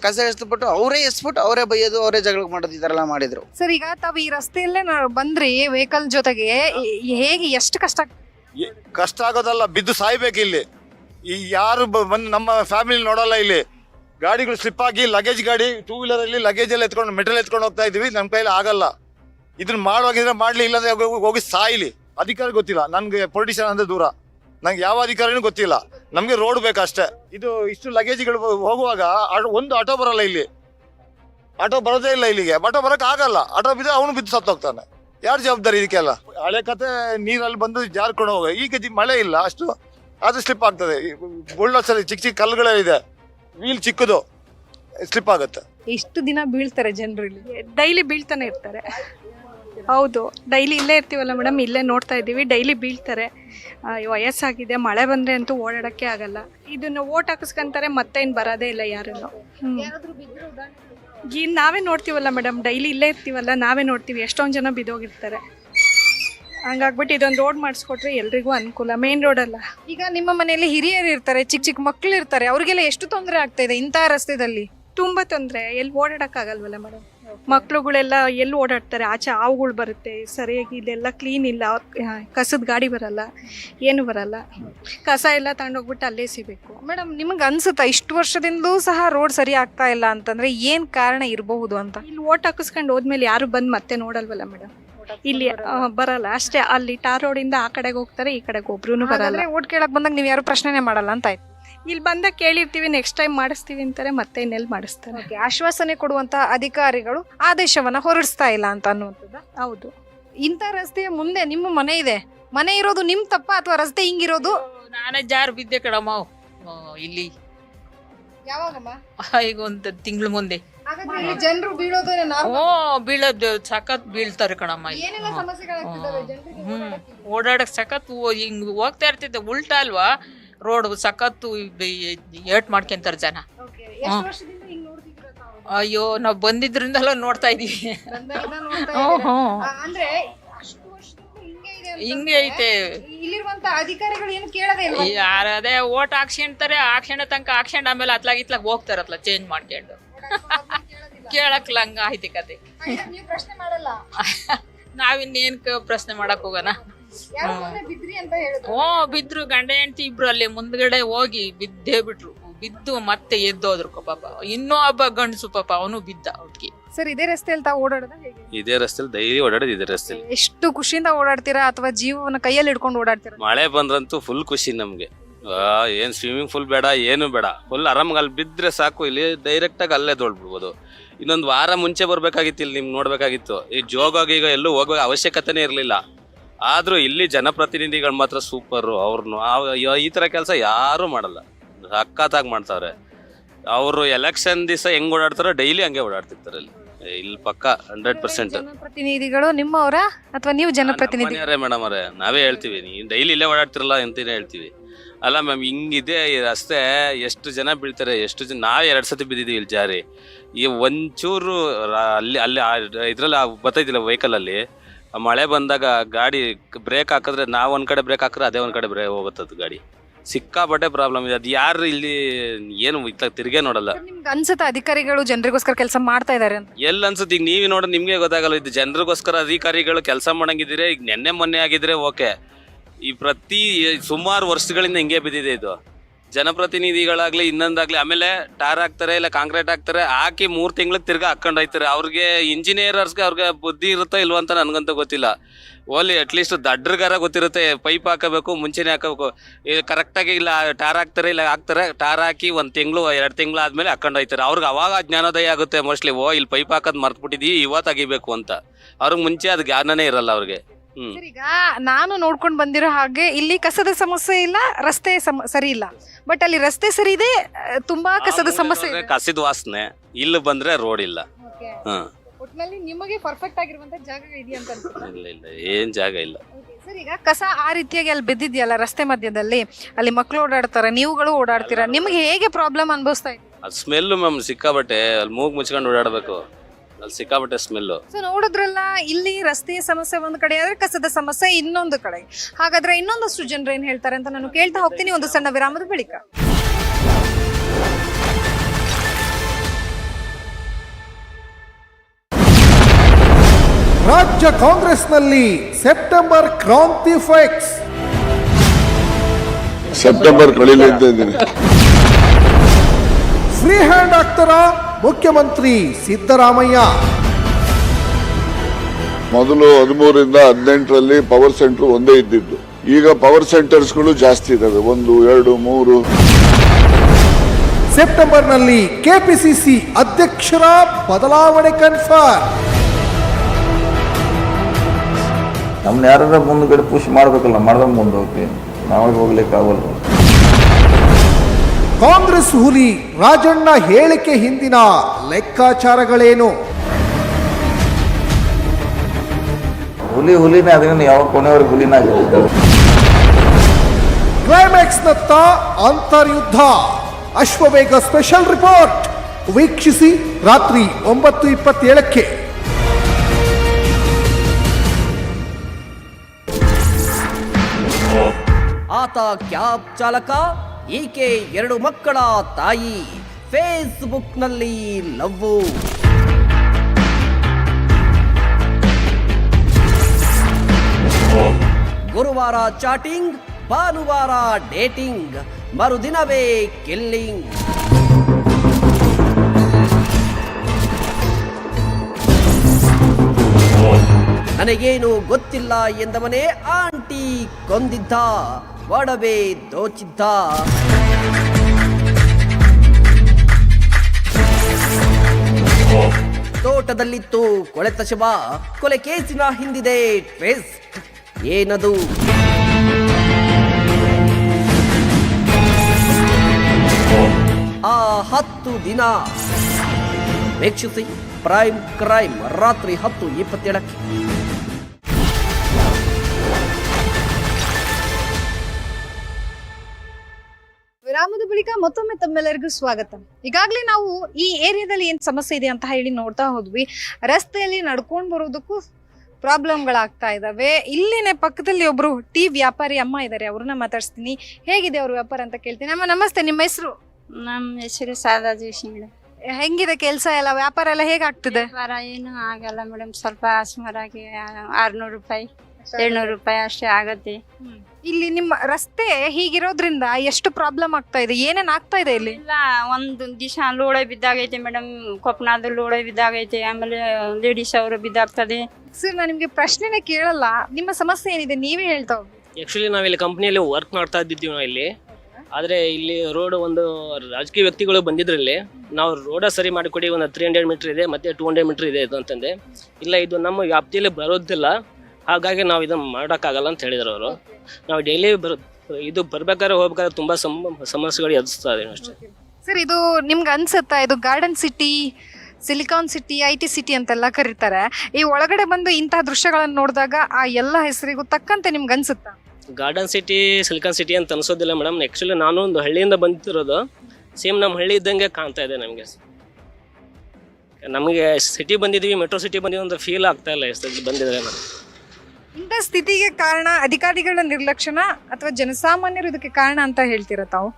ಕಸ ಎಸ್ಬಿಟ್ಟು ಅವರೇ ಎಸ್ಬಿಟ್ಟು ಅವರೇ ಬೈಯೋದು ಅವರೇ ಜಗಳ ಮಾಡೋದು ಈ ಥರ ಎಲ್ಲ ಮಾಡಿದರು. ಸರ್ ಈಗ ತಾವು ಈ ರಸ್ತೆಯಲ್ಲೇ ನಾವು ಬಂದ್ರಿ ವೆಹಿಕಲ್ ಜೊತೆಗೆ ಹೇಗೆ ಎಷ್ಟು ಕಷ್ಟ ಎ- ಕಷ್ಟ ಆಗೋದಲ್ಲ ಬಿದ್ದು ಸಾಯ್ಬೇಕು ಇಲ್ಲಿ. ಈ ಯಾರು ಬ- ಬಂದು ನಮ್ಮ ಫ್ಯಾಮಿಲಿ ನೋಡಲ್ಲ ಇಲ್ಲಿ. ಗಾಡಿಗಳು ಸ್ಲಿಪ್ ಆಗಿ ಲಗೇಜ್ ಗಾಡಿ ಟೂ ವೀಲರ್ ಅಲ್ಲಿ ಲಗೇಜ್ ಎಲ್ಲ ಎತ್ಕೊಂಡು ಮೆಟಲ್ ಎತ್ಕೊಂಡು ಹೋಗ್ತಾ ಇದೀವಿ ನಮ್ಮ ಕೈಲಿ ಆಗಲ್ಲ. ಇದನ್ನ ಮಾಡುವಾಗಿದ್ರೆ ಮಾಡ್ಲಿ ಇಲ್ಲಾಂದ್ರೆ ಹೋಗಿ- ಹೋಗಿ ಸಾಯ್ಲಿ. ಅಧಿಕಾರಿ ಗೊತ್ತಿಲ್ಲ. ನನ್ಗೆ ಪೊಲಿಟಿಷಿಯನ್ ಅಂದ್ರೆ ದೂರ. ನಂಗೆ ಯಾವ ಅಧಿಕಾರಿನೂ ಗೊತ್ತಿಲ್ಲ. ನಮ್ಗೆ ರೋಡ್ ಬೇಕಷ್ಟೇ ಇದು ಇಷ್ಟು ಲಗೇಜ್ಗಳು ಹೋಗುವಾಗ ಒಂದು ಆಟೋ ಬರಲ್ಲ ಇಲ್ಲಿ. ಆಟೋ ಬರೋದೇ ಇಲ್ಲ ಇಲ್ಲಿಗೆ. ಆಟೋ ಬರಕ್ ಆಗಲ್ಲ. ಆಟೋ ಬಿದ್ದು ಅವನು ಬಿದ್ದು ಸತ್ತೋಗ್ತಾನೆ. ಯಾರು ಜವಾಬ್ದಾರಿ ಇದಕ್ಕೆಲ್ಲ? ಹಳೆ ಕತೆ, ನೀರಲ್ಲಿ ಬಂದು ಜಾರ್ಕೊಂಡು ಹೋಗ ಈಗ ಮಳೆ ಇಲ್ಲ ಅಷ್ಟು. ಅದು ಸ್ಲಿಪ್ ಆಗ್ತದೆ. ಬುಳ್ಳಸಲ್ಲಿ ಚಿಕ್ಕ ಚಿಕ್ಕ ಕಲ್ಲುಗಳೇ ಇದೆ. ವೀಲ್ ಚಿಕ್ಕದು. ಸ್ಲಿಪ್ ಆಗುತ್ತೆ. ಇಷ್ಟು ದಿನ ಬೀಳ್ತಾರೆ ಜನರಲ್ಲಿ ಡೈಲಿ ಬೀಳ್ತಾನೆ ಇರ್ತಾರೆ. ಹೌದು. ಡೈಲಿ ಇಲ್ಲೇ ಇರ್ತೀವಲ್ಲ ಮೇಡಮ್ ಇಲ್ಲೇ ನೋಡ್ತಾ ಇದ್ದೀವಿ. ಡೈಲಿ ಬೀಳ್ತಾರೆ. ಆ, ವಯಸ್ಸಾಗಿದೆ. ಮಳೆ ಬಂದರೆ ಅಂತೂ ಓಡಾಡೋಕ್ಕೆ ಆಗಲ್ಲ. ಇದನ್ನು ಓಟ್ ಹಾಕಿಸ್ಕೊಂತಾರೆ ಮತ್ತೆ ಇನ್ನು ಬರೋದೇ ಇಲ್ಲ ಯಾರನ್ನು. ಈಗ ನಾವೇ ನೋಡ್ತೀವಲ್ಲ ಮೇಡಮ್ ಡೈಲಿ ಇಲ್ಲೇ ಇರ್ತೀವಲ್ಲ ನಾವೇ ನೋಡ್ತೀವಿ. ಎಷ್ಟೊಂದು ಜನ ಬಿದ್ದೋಗಿರ್ತಾರೆ. ಹಂಗಾಗ್ಬಿಟ್ಟು ಇದೊಂದು ರೋಡ್ ಮಾಡಿಸ್ಕೊಟ್ರೆ ಎಲ್ರಿಗೂ ಅನುಕೂಲ. ಮೇನ್ ಅಲ್ಲ. ಈಗ ನಿಮ್ಮ ಮನೆಯಲ್ಲಿ ಹಿರಿಯರು ಇರ್ತಾರೆ ಚಿಕ್ಕ ಚಿಕ್ಕ ಮಕ್ಕಳು ಇರ್ತಾರೆ. ಅವ್ರಿಗೆಲ್ಲ ಎಷ್ಟು ತೊಂದರೆ ಆಗ್ತಾ ಇದೆ ಇಂತಹ ರಸ್ತೆದಲ್ಲಿ? ತುಂಬ ತೊಂದರೆ. ಎಲ್ಲಿ ಓಡಾಡೋಕ್ಕಾಗಲ್ವಲ್ಲ ಮೇಡಮ್ ಮಕ್ಳುಗಳೆಲ್ಲ ಎಲ್ಲಿ ಓಡಾಡ್ತಾರೆ. ಆಚೆ ಹಾವುಗಳು ಬರುತ್ತೆ. ಸರಿಯಾಗಿ ಇದೆಲ್ಲ ಕ್ಲೀನ್ ಇಲ್ಲ. ಕಸದ ಗಾಡಿ ಬರಲ್ಲ. ಏನು ಬರಲ್ಲ. ಕಸ ಎಲ್ಲ ತಗೊಂಡೋಗ್ಬಿಟ್ಟು ಅಲ್ಲೇ ಸಿಬೇಕು. ಮೇಡಮ್ ನಿಮಗೆ ಅನ್ಸುತ್ತಾ ಇಷ್ಟು ವರ್ಷದಿಂದಲೂ ಸಹ ರೋಡ್ ಸರಿ ಆಗ್ತಾ ಇಲ್ಲ ಅಂತಂದ್ರೆ ಏನ್ ಕಾರಣ ಇರಬಹುದು ಅಂತ? ಇಲ್ಲಿ ಓಟ್ ಹಾಕಿಸ್ಕೊಂಡು ಹೋದ್ಮೇಲೆ ಯಾರು ಬಂದು ಮತ್ತೆ ನೋಡಲ್ವಲ್ಲ ಮೇಡಮ್? ಇಲ್ಲಿ ಬರಲ್ಲ. ಅಷ್ಟೇ ಅಲ್ಲಿ ಟಾರ್ ರೋಡಿಂದ ಆ ಕಡೆಗೆ ಹೋಗ್ತಾರೆ ಈ ಕಡೆಗೆ ಒಬ್ರು ಬರಲ್ಲ. ಓಟ್ ಕೇಳಕ್ ಬಂದಾಗ ನೀವು ಯಾರು ಪ್ರಶ್ನೆನೇ ಮಾಡಲ್ಲ ಅಂತ ಆಯ್ತು. ಇಲ್ಲಿ ಬಂದಾಗ ಕೇಳಿರ್ತೀವಿ ನೆಕ್ಸ್ಟ್ ಟೈಮ್ ಮಾಡಿಸ್ತೀವಿ ಅಂತಾರೆ ಮತ್ತೆ ಇನ್ನೆಲ್ಲಿ ಮಾಡಿಸ್ತಾರೆ. ಆಶ್ವಾಸನೆ ಕೊಡುವಂತಹ ಅಧಿಕಾರಿಗಳು ಆದೇಶವನ್ನ ಹೊರಡಿಸ್ತಾ ಇಲ್ಲ ಅಂತ ಅನ್ನುವಂಥದ್ದು? ಹೌದು. ಇಂಥ ರಸ್ತೆಯ ಮುಂದೆ ನಿಮ್ಮ ಮನೆ ಇದೆ. ಮನೆ ಇರೋದು ನಿಮ್ ತಪ್ಪ ಅಥವಾ ರಸ್ತೆ ಹಿಂಗಿರೋದು? ನಾನೇ ಜಾರು ಬಿದ್ದೆ ಕಣಮ್ಮ. ಆ, ಇಲ್ಲಿ. ಯಾವಾಗಮ್ಮ? ಈಗ ಒಂದು ತಿಂಗಳ ಮುಂದೆ. ಹಾಗಾದ್ರೆ ಇಲ್ಲಿ ಜನರು ಬೀಳೋದು ಓ ಬೀಳೋದು ಸಖತ್ ಬೀಳ್ತಾರೆ ಕಣಮ್ಮ ಇಲ್ಲಿ. ಏನೆಲ್ಲ ಹ್ಮ್. ಜನರಿಗೆ? ಓಡಾಡಕ್ ಸಖತ್ ಓ- ಹಿಂಗ್ ಹೋಗ್ತಾ ಇರ್ತಿದ್ದೆ ಉಲ್ಟಾ ಅಲ್ವಾ? ರೋಡ್ ಸಖತ್ತು ಏಟ್ ಮಾಡ್ಕೊಂತಾರೆ ಜನ. ಅಯ್ಯೋ ನಾವು ಬಂದಿದ್ರಿಂದಲ್ಲ ನೋಡ್ತಾ ಇದೀವಿ ಹಿಂಗೆ ಐತೆ. ಯಾರ ಅದೇ ಓಟ್ ಹಾಕ್ಸ್ಕೊಂತಾರೆ ಹಾಕ್ಸ್ಕೊಂಡ ತನಕ ಹಾಕ್ಸ್ಕೊಂಡ್ ಆಮೇಲೆ ಅತ್ಲಾಗ ಇತ್ಲಾಗ ಹೋಗ್ತಾರತ್ಲ ಚೇಂಜ್ ಮಾಡ್ಕೊಂಡು. ಕೇಳಕ್ಲ ಹಂಗ ಐತಿ ಕತೆ. ನಾವಿನ್ನೇನ್ ಪ್ರಶ್ನೆ ಮಾಡಕ್ ಹೋಗೋಣ? ಯಾರು ಬಿದ್ರಿ ಅಂತ ಹೇಳಿದ್ರು? ಓ ಬಿದ್ರು. ಗಂಡ ಹೆಂಡತಿ ಇಬ್ರು ಅಲ್ಲಿ ಮುಂದ್ಗಡೆ ಹೋಗಿ ಬಿದ್ದೇ ಬಿಟ್ರು. ಬಿದ್ದು ಮತ್ತೆ ಎದ್ದೋದ್ರು ಕೊ ಪಾಪ. ಇನ್ನೂ ಒಬ್ಬ ಗಂಡಸು ಪಾಪ ಅವನು ಬಿದ್ದ ಒಟ್ಟಿಗೆ ಸರ್ ಇದೇ ರಸ್ತೆಯಲ್ಲಿ ತಾವು ಓಡಾಡೋದ ಹೇಗೆ? ಇದೇ ರಸ್ತೆಲಿ ಧೈರ್ಯ ಓಡಾಡೋದು ಇದೇ ರಸ್ತೆಲಿ. ಎಷ್ಟು ಖುಷಿಯಿಂದ ಓಡಾಡ್ತೀರಾ ಅಥವಾ ಜೀವನ ಕೈಯಲ್ಲಿ ಹಿಡ್ಕೊಂಡು ಓಡಾಡ್ತೀರಾ? ಮಳೆ ಬಂದ್ರಂತೂ ಫುಲ್ ಖುಷಿ ನಮ್ಗೆ. ಆ, ಏನ್ ಸ್ವಿಮ್ಮಿಂಗ್ ಫುಲ್ ಬೇಡ ಏನು ಬೇಡ. ಫುಲ್ ಆರಾಮಾಗಿ ಅಲ್ಲಿ ಬಿದ್ರೆ ಸಾಕು. ಇಲ್ಲಿ ಡೈರೆಕ್ಟ್ ಆಗಿ ಅಲ್ಲೇ ತೊಳ್ಬಿಡ್ಬೋದು ಇನ್ನೊಂದು ವಾರ ಮುಂಚೆ ಬರ್ಬೇಕಾಗಿತ್ತು ಇಲ್ಲಿ ನಿಮ್ಗೆ ನೋಡ್ಬೇಕಾಗಿತ್ತು. ಈ ಜೋಗಾಗಿ ಈಗ ಎಲ್ಲೂ ಹೋಗೋ ಅವಶ್ಯಕತೆನೇ ಇರಲಿಲ್ಲ. ಆದ್ರೂ ಇಲ್ಲಿ ಜನಪ್ರತಿನಿಧಿಗಳು ಮಾತ್ರ ಸೂಪರು ಅವ್ರನ್ನು ಈ ತರ ಕೆಲಸ ಯಾರು ಮಾಡಲ್ಲ. ಸಕ್ಕತ್ತಾಗಿ ಮಾಡ್ತಾವ್ರೆ. ಅವರು ಎಲೆಕ್ಷನ್ ದಿವಸ ಹೆಂಗ್ ಓಡಾಡ್ತಾರೋ ಡೈಲಿ ಹಂಗೆ ಓಡಾಡ್ತಿರ್ತಾರೆ ಇಲ್ಲಿ ಇಲ್ಲಿ ಪಕ್ಕ ಹಂಡ್ರೆಡ್ ಪರ್ಸೆಂಟ್ ಪ್ರತಿನಿಧಿಗಳು ನಿಮ್ಮವರ ಅಥವಾ ನೀವು ಜನಪ್ರತಿನಿಧಿ? ಮೇಡಮ್ ಅವರೇ. ನಾವೇ ಹೇಳ್ತೀವಿ ನೀವು ಡೈಲಿ ಇಲ್ಲೇ ಓಡಾಡ್ತಿರಲ್ಲ ಅಂತಲೇ ಹೇಳ್ತೀವಿ. ಅಲ್ಲ ಮ್ಯಾಮ್ ಹಿಂಗಿದೆ ಈ ರಸ್ತೆ ಎಷ್ಟು ಜನ ಬೀಳ್ತಾರೆ ಎಷ್ಟು ಜನ ನಾವೇ ಎರಡು ಸತಿ ಬಿದ್ದಿದ್ದೀವಿ ಇಲ್ಲಿ ಜಾರಿ. ಈ ಒಂಚೂರು ಅಲ್ಲಿ ಅಲ್ಲಿ ಇದ್ರಲ್ಲಿ ಬರ್ತೈತಿಲ್ಲ ವೆಹಿಕಲ್ ಅಲ್ಲಿ ಆ ಮಳೆ ಬಂದಾಗ ಗಾಡಿ ಬ್ರೇಕ್ ಹಾಕಿದ್ರೆ ನಾವು ಒಂದು ಕಡೆ ಬ್ರೇಕ್ ಹಾಕಿದ್ರೆ ಅದೇ ಒಂದು ಕಡೆ ಬ್ರೇಕ್ ಹೋಗುತ್ತದು ಗಾಡಿ. ಸಿಕ್ಕಾಪಟ್ಟೆ ಪ್ರಾಬ್ಲಮ್ ಇದೆ. ಅದು ಯಾರು ಇಲ್ಲಿ ಏನು ಇತ್ತ ತಿರ್ಗೇ ನೋಡಲ್ಲ. ನಿಮ್ಗೆ ಅನ್ಸುತ್ತಾ ಅಧಿಕಾರಿಗಳು ಜನರಿಗೋಸ್ಕರ ಕೆಲಸ ಮಾಡ್ತಾ ಇದ್ದಾರೆ ಅಂತ? ಎಲ್ಲಿ ಅನ್ಸುತ್ತೆ? ಈಗ ನೀವು ನೋಡ್ರಿ ನಿಮಗೆ ಗೊತ್ತಾಗಲ್ಲ. ಇದು ಜನರಿಗೋಸ್ಕರ ಅಧಿಕಾರಿಗಳು ಕೆಲಸ ಮಾಡಂಗಿದ್ರೆ ಈಗ ನೆನ್ನೆ ಮೊನ್ನೆ ಆಗಿದ್ರೆ ಓಕೆ. ಈ ಪ್ರತಿ ಸುಮಾರು ವರ್ಷಗಳಿಂದ ಹಿಂಗೆ ಬಿದ್ದಿದೆ ಇದು. ಜನಪ್ರತಿನಿಧಿಗಳಾಗ್ಲಿ, ಇನ್ನೊಂದಾಗ್ಲಿ, ಆಮೇಲೆ ಟಾರ್ ಹಾಕ್ತಾರೆ, ಇಲ್ಲ ಕಾಂಕ್ರೀಟ್ ಹಾಕ್ತಾರೆ, ಹಾಕಿ ಮೂರ್ ತಿಂಗ್ಳಿಗೆ ತಿರ್ಗಾ ಹಾಕೊಂಡು ಹೋಯ್ತಾರೆ. ಅವ್ರಿಗೆ ಇಂಜಿನಿಯರ್ಸ್ಗೆ ಅವ್ರಿಗೆ ಬುದ್ಧಿ ಇರುತ್ತೋ ಇಲ್ವೋ ಅಂತ ನನ್ಗಂತೂ ಗೊತ್ತಿಲ್ಲ. ಓಲಿ ಅಟ್ಲೀಸ್ಟ್ ದಡ್ರಗಾರ ಗೊತ್ತಿರುತ್ತೆ, ಪೈಪ್ ಹಾಕಬೇಕು, ಮುಂಚೆನೆ ಹಾಕಬೇಕು. ಕರೆಕ್ಟಾಗಿ ಇಲ್ಲ, ಟಾರ್ ಹಾಕ್ತಾರೆ, ಇಲ್ಲ ಹಾಕ್ತಾರೆ, ಟಾರ್ ಹಾಕಿ ಒಂದು ತಿಂಗಳು, ಎರಡು ತಿಂಗಳು ಆದ್ಮೇಲೆ ಹಾಕೊಂಡು ಹೋಯ್ತಾರೆ. ಅವ್ರಿಗೆ ಅವಾಗ ಜ್ಞಾನೋದಯ ಆಗುತ್ತೆ ಮೋಸ್ಟ್ಲಿ ಓ ಇಲ್ಲಿ ಪೈಪ್ ಹಾಕೋದು ಮರ್ತ್ಬಿಟ್ಟಿದ್ದೀವಿ ಇವತ್ತು ತೆಗಿಬೇಕು ಅಂತ. ಅವ್ರಿಗೆ ಮುಂಚೆ ಅದು ಜ್ಞಾನನೇ ಇರಲ್ಲ ಅವ್ರಿಗೆ. ಈಗ ನಾನು ನೋಡ್ಕೊಂಡು ಬಂದಿರೋ ಹಾಗೆ ಇಲ್ಲಿ ಕಸದ ಸಮಸ್ಯೆ ಇಲ್ಲ, ರಸ್ತೆ ಸಮ- ಸರಿ ಇಲ್ಲ. ಬಟ್ ಅಲ್ಲಿ ರಸ್ತೆ ಸರಿ ಇದೆ ತುಂಬಾ ಕಸದ ಸಮಸ್ಯೆ ಇದೆ. ಕಸಿದ ವಾಸನೆ. ಇಲ್ಲಿ ಬಂದ್ರೆ ರೋಡ್ ಇಲ್ಲ. ಒಟ್ನಲ್ಲಿ ನಿಮಗೆ ಪರ್ಫೆಕ್ಟ್ ಆಗಿರುವಂತ ಜಾಗ ಇದೆಯಾ ಅಂತ ಅನ್ಸುತ್ತೆ. ಇಲ್ಲ ಇಲ್ಲ ಏನ್ ಜಾಗ ಇಲ್ಲ. Okay, ಸರ್ ಈಗ ಕಸ ಆ ರೀತಿಯಾಗಿ ಅಲ್ಲಿ ಬಿದ್ದಿದ್ಯಲ್ಲ ರಸ್ತೆ ಮಧ್ಯದಲ್ಲಿ ಅಲ್ಲಿ ಮಕ್ಕಳು ಓಡಾಡ್ತಾರೆ ನೀವುಗಳು ಓಡಾಡ್ತೀರಾ ನಿಮ್ಗೆ ಹೇಗೆ ಪ್ರಾಬ್ಲಮ್ ಅನ್ಭವಿಸ್ತಾ ಇದೆ ಸ್ಮೆಲ್ ಸ್ಮೆಲ್ಲು ಮ್ಯಾಮ್ ಸಿಕ್ಕಾಬಟ್ಟೆ ಅಲ್ಲಿ ಮೂಗ್ ಮುಚ್ಕೊಂಡು ಓಡಾಡ್ಬೇಕು. ಅಲ್ಲಿ ಸಿಕ್ಕಾಪಟ್ಟೆ ಸ್ಮೆಲ್ಲು ಸೊ ನೋಡಿದ್ರಲ್ಲ ಇಲ್ಲಿ ರಸ್ತೆಯ ಸಮಸ್ಯೆ ಒಂದು ಕಡೆ ಆದ್ರೆ ಕಸದ ಸಮಸ್ಯೆ ಇನ್ನೊಂದು ಕಡೆ. ಹಾಗಾದ್ರೆ ಇನ್ನೊಂದಷ್ಟು ಜನರು ಏನ್ ಹೇಳ್ತಾರೆ ಅಂತ ನಾನು ಕೇಳ್ತಾ ಹೋಗ್ತೀನಿ ಒಂದು ಸಣ್ಣ ವಿರಾಮದ ಬಳಿಕ. ರಾಜ್ಯ ಕಾಂಗ್ರೆಸ್ನಲ್ಲಿ ಸೆಪ್ಟೆಂಬರ್ ಕ್ರಾಂತಿ ಫೈಕ್ಸ್ ಸೆಪ್ಟೆಂಬರ್ ಕಳೀಲಿ ಅಂತ ಇದ್ದೀನಿ. ಫ್ರೀ ಹ್ಯಾಂಡ್ ಆಗ್ತಾರ? ಮುಖ್ಯಮಂತ್ರಿ ಸಿದ್ದರಾಮಯ್ಯ. ಮೊದಲು ಹದಿಮೂರಿಂದ ಹದಿನೆಂಟರಲ್ಲಿ ಪವರ್ ಸೆಂಟರ್ ಒಂದೇ ಇದ್ದಿದ್ದು. ಈಗ ಪವರ್ ಸೆಂಟರ್ಸ್ಗಳು ಜಾಸ್ತಿ ಇದ್ದಾವೆ ಒಂದು ಎರಡು ಮೂರು. ಸೆಪ್ಟೆಂಬರ್ನಲ್ಲಿ ಕೆಪಿಸಿಸಿ ಅಧ್ಯಕ್ಷರ ಬದಲಾವಣೆ ಕನ್ಫರ್ಮ್ ನಮ್ನ ಯಾರಾದ್ರೂ ಮುಂದ್ಗಡೆ ಪುಷ್ ಮಾಡ್ಬೇಕಲ್ಲ ಮಾಡ್ದಾಗ ಮುಂದೆ ಹೋಗ್ತೀವಿ ನಾವಾಗ ಹೋಗ್ಲಿಕ್ಕೆ ಆಗಲ್ಲ ಕಾಂಗ್ರೆಸ್ ಹುಲಿ ರಾಜಣ್ಣ ಹೇಳಿಕೆ ಹಿಂದಿನ ಲೆಕ್ಕಾಚಾರಗಳೇನು? ಹುಲಿ ಹುಲಿನೇ ಅದನ್ನ ಯಾವ ಕೊನೆಯವರೆಗೆ ಹುಲಿನ ಕ್ಲೈಮ್ಯಾಕ್ಸ್ನತ್ತ ಕ್ಲೈಮ್ಯಾಕ್ಸ್ ನತ್ತ ಅಂತರ್ಯುದ್ಧ. Ashwavega special report. ವೀಕ್ಷಿಸಿ ರಾತ್ರಿ ಒಂಬತ್ತು ಇಪ್ಪತ್ತೇಳಕ್ಕೆ. ಆತ ಕ್ಯಾಬ್ ಚಾಲಕ ಈಕೆ ಎರಡು ಮಕ್ಕಳ ತಾಯಿ ಫೇಸ್ಬುಕ್ನಲ್ಲಿ ಲವ್ವು ಗುರುವಾರ ಚಾಟಿಂಗ್, ಭಾನುವಾರ ಡೇಟಿಂಗ್, ಮರುದಿನವೇ ಕಿಲ್ಲಿಂಗ್. ನನಗೇನು ಗೊತ್ತಿಲ್ಲ ಎಂದವನೇ ಆಂಟಿ ಕೊಂದಿದ್ದ. ಒಡವೆ ದೋಚಿದ್ದ. ತೋಟದಲ್ಲಿತ್ತು ಕೊಳೆತ ಶವ. ಕೊಲೆ ಕೇಸಿನ ಹಿಂದಿದೆ ಟ್ವಿಸ್ಟ್ ಏನದು? ಆ ಹತ್ತು ದಿನ. ವೀಕ್ಷಿಸಿ ಪ್ರೈಮ್ ಕ್ರೈಮ್ ರಾತ್ರಿ ಹತ್ತು ಇಪ್ಪತ್ತೇಳಕ್ಕೆ. ಬಳಿಕ ಮತ್ತೊಮ್ಮೆ ತಮ್ಮೆಲ್ಲರಿಗೂ ಸ್ವಾಗತ. ಈಗಾಗಲೇ ನಾವು ಈ ಏರಿಯಾದಲ್ಲಿ ಏನು ಸಮಸ್ಯೆ ಇದೆ ಅಂತ ಹೇಳಿ ನೋಡ್ತಾ ಹೋದ್ವಿ. ರಸ್ತೆಯಲ್ಲಿ ನಡ್ಕೊಂಡು ಬರೋದಕ್ಕೂ ಪ್ರಾಬ್ಲಮ್ಗಳಾಗ್ತಾ ಇದಾವೆ. ಇಲ್ಲಿನೇ ಪಕ್ಕದಲ್ಲಿ ಒಬ್ಬರು ಟೀ ವ್ಯಾಪಾರಿ ಅಮ್ಮ ಇದ್ದಾರೆ ಅವ್ರನ್ನ ಮಾತಾಡ್ಸ್ತೀನಿ. ಹೇಗಿದೆ ಅವ್ರ ವ್ಯಾಪಾರ ಅಂತ ಕೇಳ್ತೀನಿ. ಅಮ್ಮ ನಮಸ್ತೆ ನಿಮ್ಮ ಹೆಸರು? ನಮ್ಮ ಹೆಸರು ಶಾರದಾ ಜೋಶಿ ಮೇಡಮ್ ಹೆಂಗಿದೆ ಕೆಲಸ ಎಲ್ಲ? ವ್ಯಾಪಾರ ಎಲ್ಲ ಹೇಗಾಗ್ತದೆ? ವ್ಯಾಪಾರ ಏನು ಆಗಲ್ಲ ಮೇಡಮ್ ಸ್ವಲ್ಪ ಸುಮಾರಾಗಿ ಆರ್ನೂರು ರೂಪಾಯಿ. ಏಳ್ನೂರು ರೂಪಾಯಿ ಅಷ್ಟೇ ಆಗತ್ತೆ. ಇಲ್ಲಿ ನಿಮ್ಮ ರಸ್ತೆ ಹೀಗಿರೋದ್ರಿಂದ ಎಷ್ಟು ಪ್ರಾಬ್ಲಮ್ ಆಗ್ತಾ ಇದೆ? ಏನೇನ್ ಆಗ್ತಾ ಇದೆ ಇಲ್ಲಿ? ಇಲ್ಲ ಒಂದು ದಿವಸ ಲೋಳೆ ಬಿದ್ದಾಗೈತೆ ಮೇಡಮ್ ಕೊಪ್ಪನಾದ ಲೋಳೆ ಬಿದ್ದಾಗೈತೆ ಆಮೇಲೆ ಲೇಡೀಸ್ ಅವರು ಬಿದ್ದಾಗ್ತದೆ. ಸರ್ ನಾನು ನಿಮ್ಗೆ ಪ್ರಶ್ನೆನೇ ಕೇಳಲ್ಲ. ನಿಮ್ಮ ಸಮಸ್ಯೆ ಏನಿದೆ? ನೀವೇ ಹೇಳ್ತಾ ಹೋಗಿ ಆ್ಯಕ್ಚುಲಿ ನಾವಿಲ್ಲಿ ಕಂಪ್ನಿಯಲ್ಲಿ ವರ್ಕ್ ಮಾಡ್ತಾ ಇದ್ದಿದ್ದೀವಿ ನಾವು ಇಲ್ಲಿ. ಆದರೆ ಇಲ್ಲಿ ರೋಡ್ ಒಂದು ರಾಜಕೀಯ ವ್ಯಕ್ತಿಗಳು ಬಂದಿದ್ರಲ್ಲಿ ನಾವು ರೋಡ ಸರಿ ಮಾಡಿಕೊಡಿ ಒಂದು ತ್ರೀ ಹಂಡ್ರೆಡ್ ಮೀಟ್ರ್ ಇದೆ ಮತ್ತೆ ಟೂ ಹಂಡ್ರೆಡ್ ಮೀಟ್ರ್ ಇದೆ ಇದು ಅಂತಂದೆ. ಇಲ್ಲ ಇದು ನಮ್ಮ ವ್ಯಾಪ್ತಿಯಲ್ಲಿ ಬರೋದಿಲ್ಲ. ಹಾಗಾಗಿ ನಾವು ಇದನ್ನ ಮಾಡೋಕ್ಕಾಗಲ್ಲ ಅಂತ ಹೇಳಿದ್ರು ಅವರು. ನಾವು ಡೈಲಿ ಬರ್ ಇದು ಬರ್ಬೇಕಾದ್ರೆ ಹೋಗ್ಬೇಕಾದ್ರೆ ತುಂಬಾ ಸಮ ಸಮಸ್ಯೆಗಳು ಎದುರಿಸ್ತಾ ಇದ್ದೀವಿ ಅಷ್ಟೇ. ಸರ್ ಇದು ನಿಮ್ಗೆ ಅನ್ಸುತ್ತಾ? ಇದು garden city silicon city I T city ಅಂತೆಲ್ಲ ಕರೀತಾರೆ. ಈ ಒಳಗಡೆ ಬಂದು ಇಂತಹ ದೃಶ್ಯಗಳನ್ನು ನೋಡಿದಾಗ ಆ ಎಲ್ಲ ಹೆಸರಿಗೂ ತಕ್ಕಂತೆ ನಿಮ್ಗೆ ಅನ್ಸುತ್ತಾ? ಗಾರ್ಡನ್ ಸಿಟಿ ಸಿಲಿಕಾನ್ ಸಿಟಿ ಅಂತ ಅನ್ಸೋದಿಲ್ಲ ಮೇಡಮ್ ಆ್ಯಕ್ಚುಲಿ ನಾನು ಒಂದು ಹಳ್ಳಿಯಿಂದ ಬಂದಿರೋದು. ಸೇಮ್ ನಮ್ಮ ಹಳ್ಳಿ ಇದ್ದಂಗೆ ಕಾಣ್ತಾ ಇದೆ ನಮಗೆ. ನಮಗೆ ಸಿಟಿ ಬಂದಿದ್ವಿ ಮೆಟ್ರೋ ಸಿಟಿ ಬಂದಿದ್ದೀವಿ ಒಂದು ಫೀಲ್ ಆಗ್ತಾ ಇಲ್ಲ ಎಷ್ಟು ಬಂದಿದ್ರೆ ನಾನು ಇಂಥ ಸ್ಥಿತಿಗೆ ಕಾರಣ ಅಧಿಕಾರಿಗಳ ನಿರ್ಲಕ್ಷ್ಯನ ಅಥವಾ ಜನಸಾಮಾನ್ಯರು ಇದಕ್ಕೆ ಕಾರಣ ಅಂತ ಹೇಳ್ತೀರಾ ತಾವು?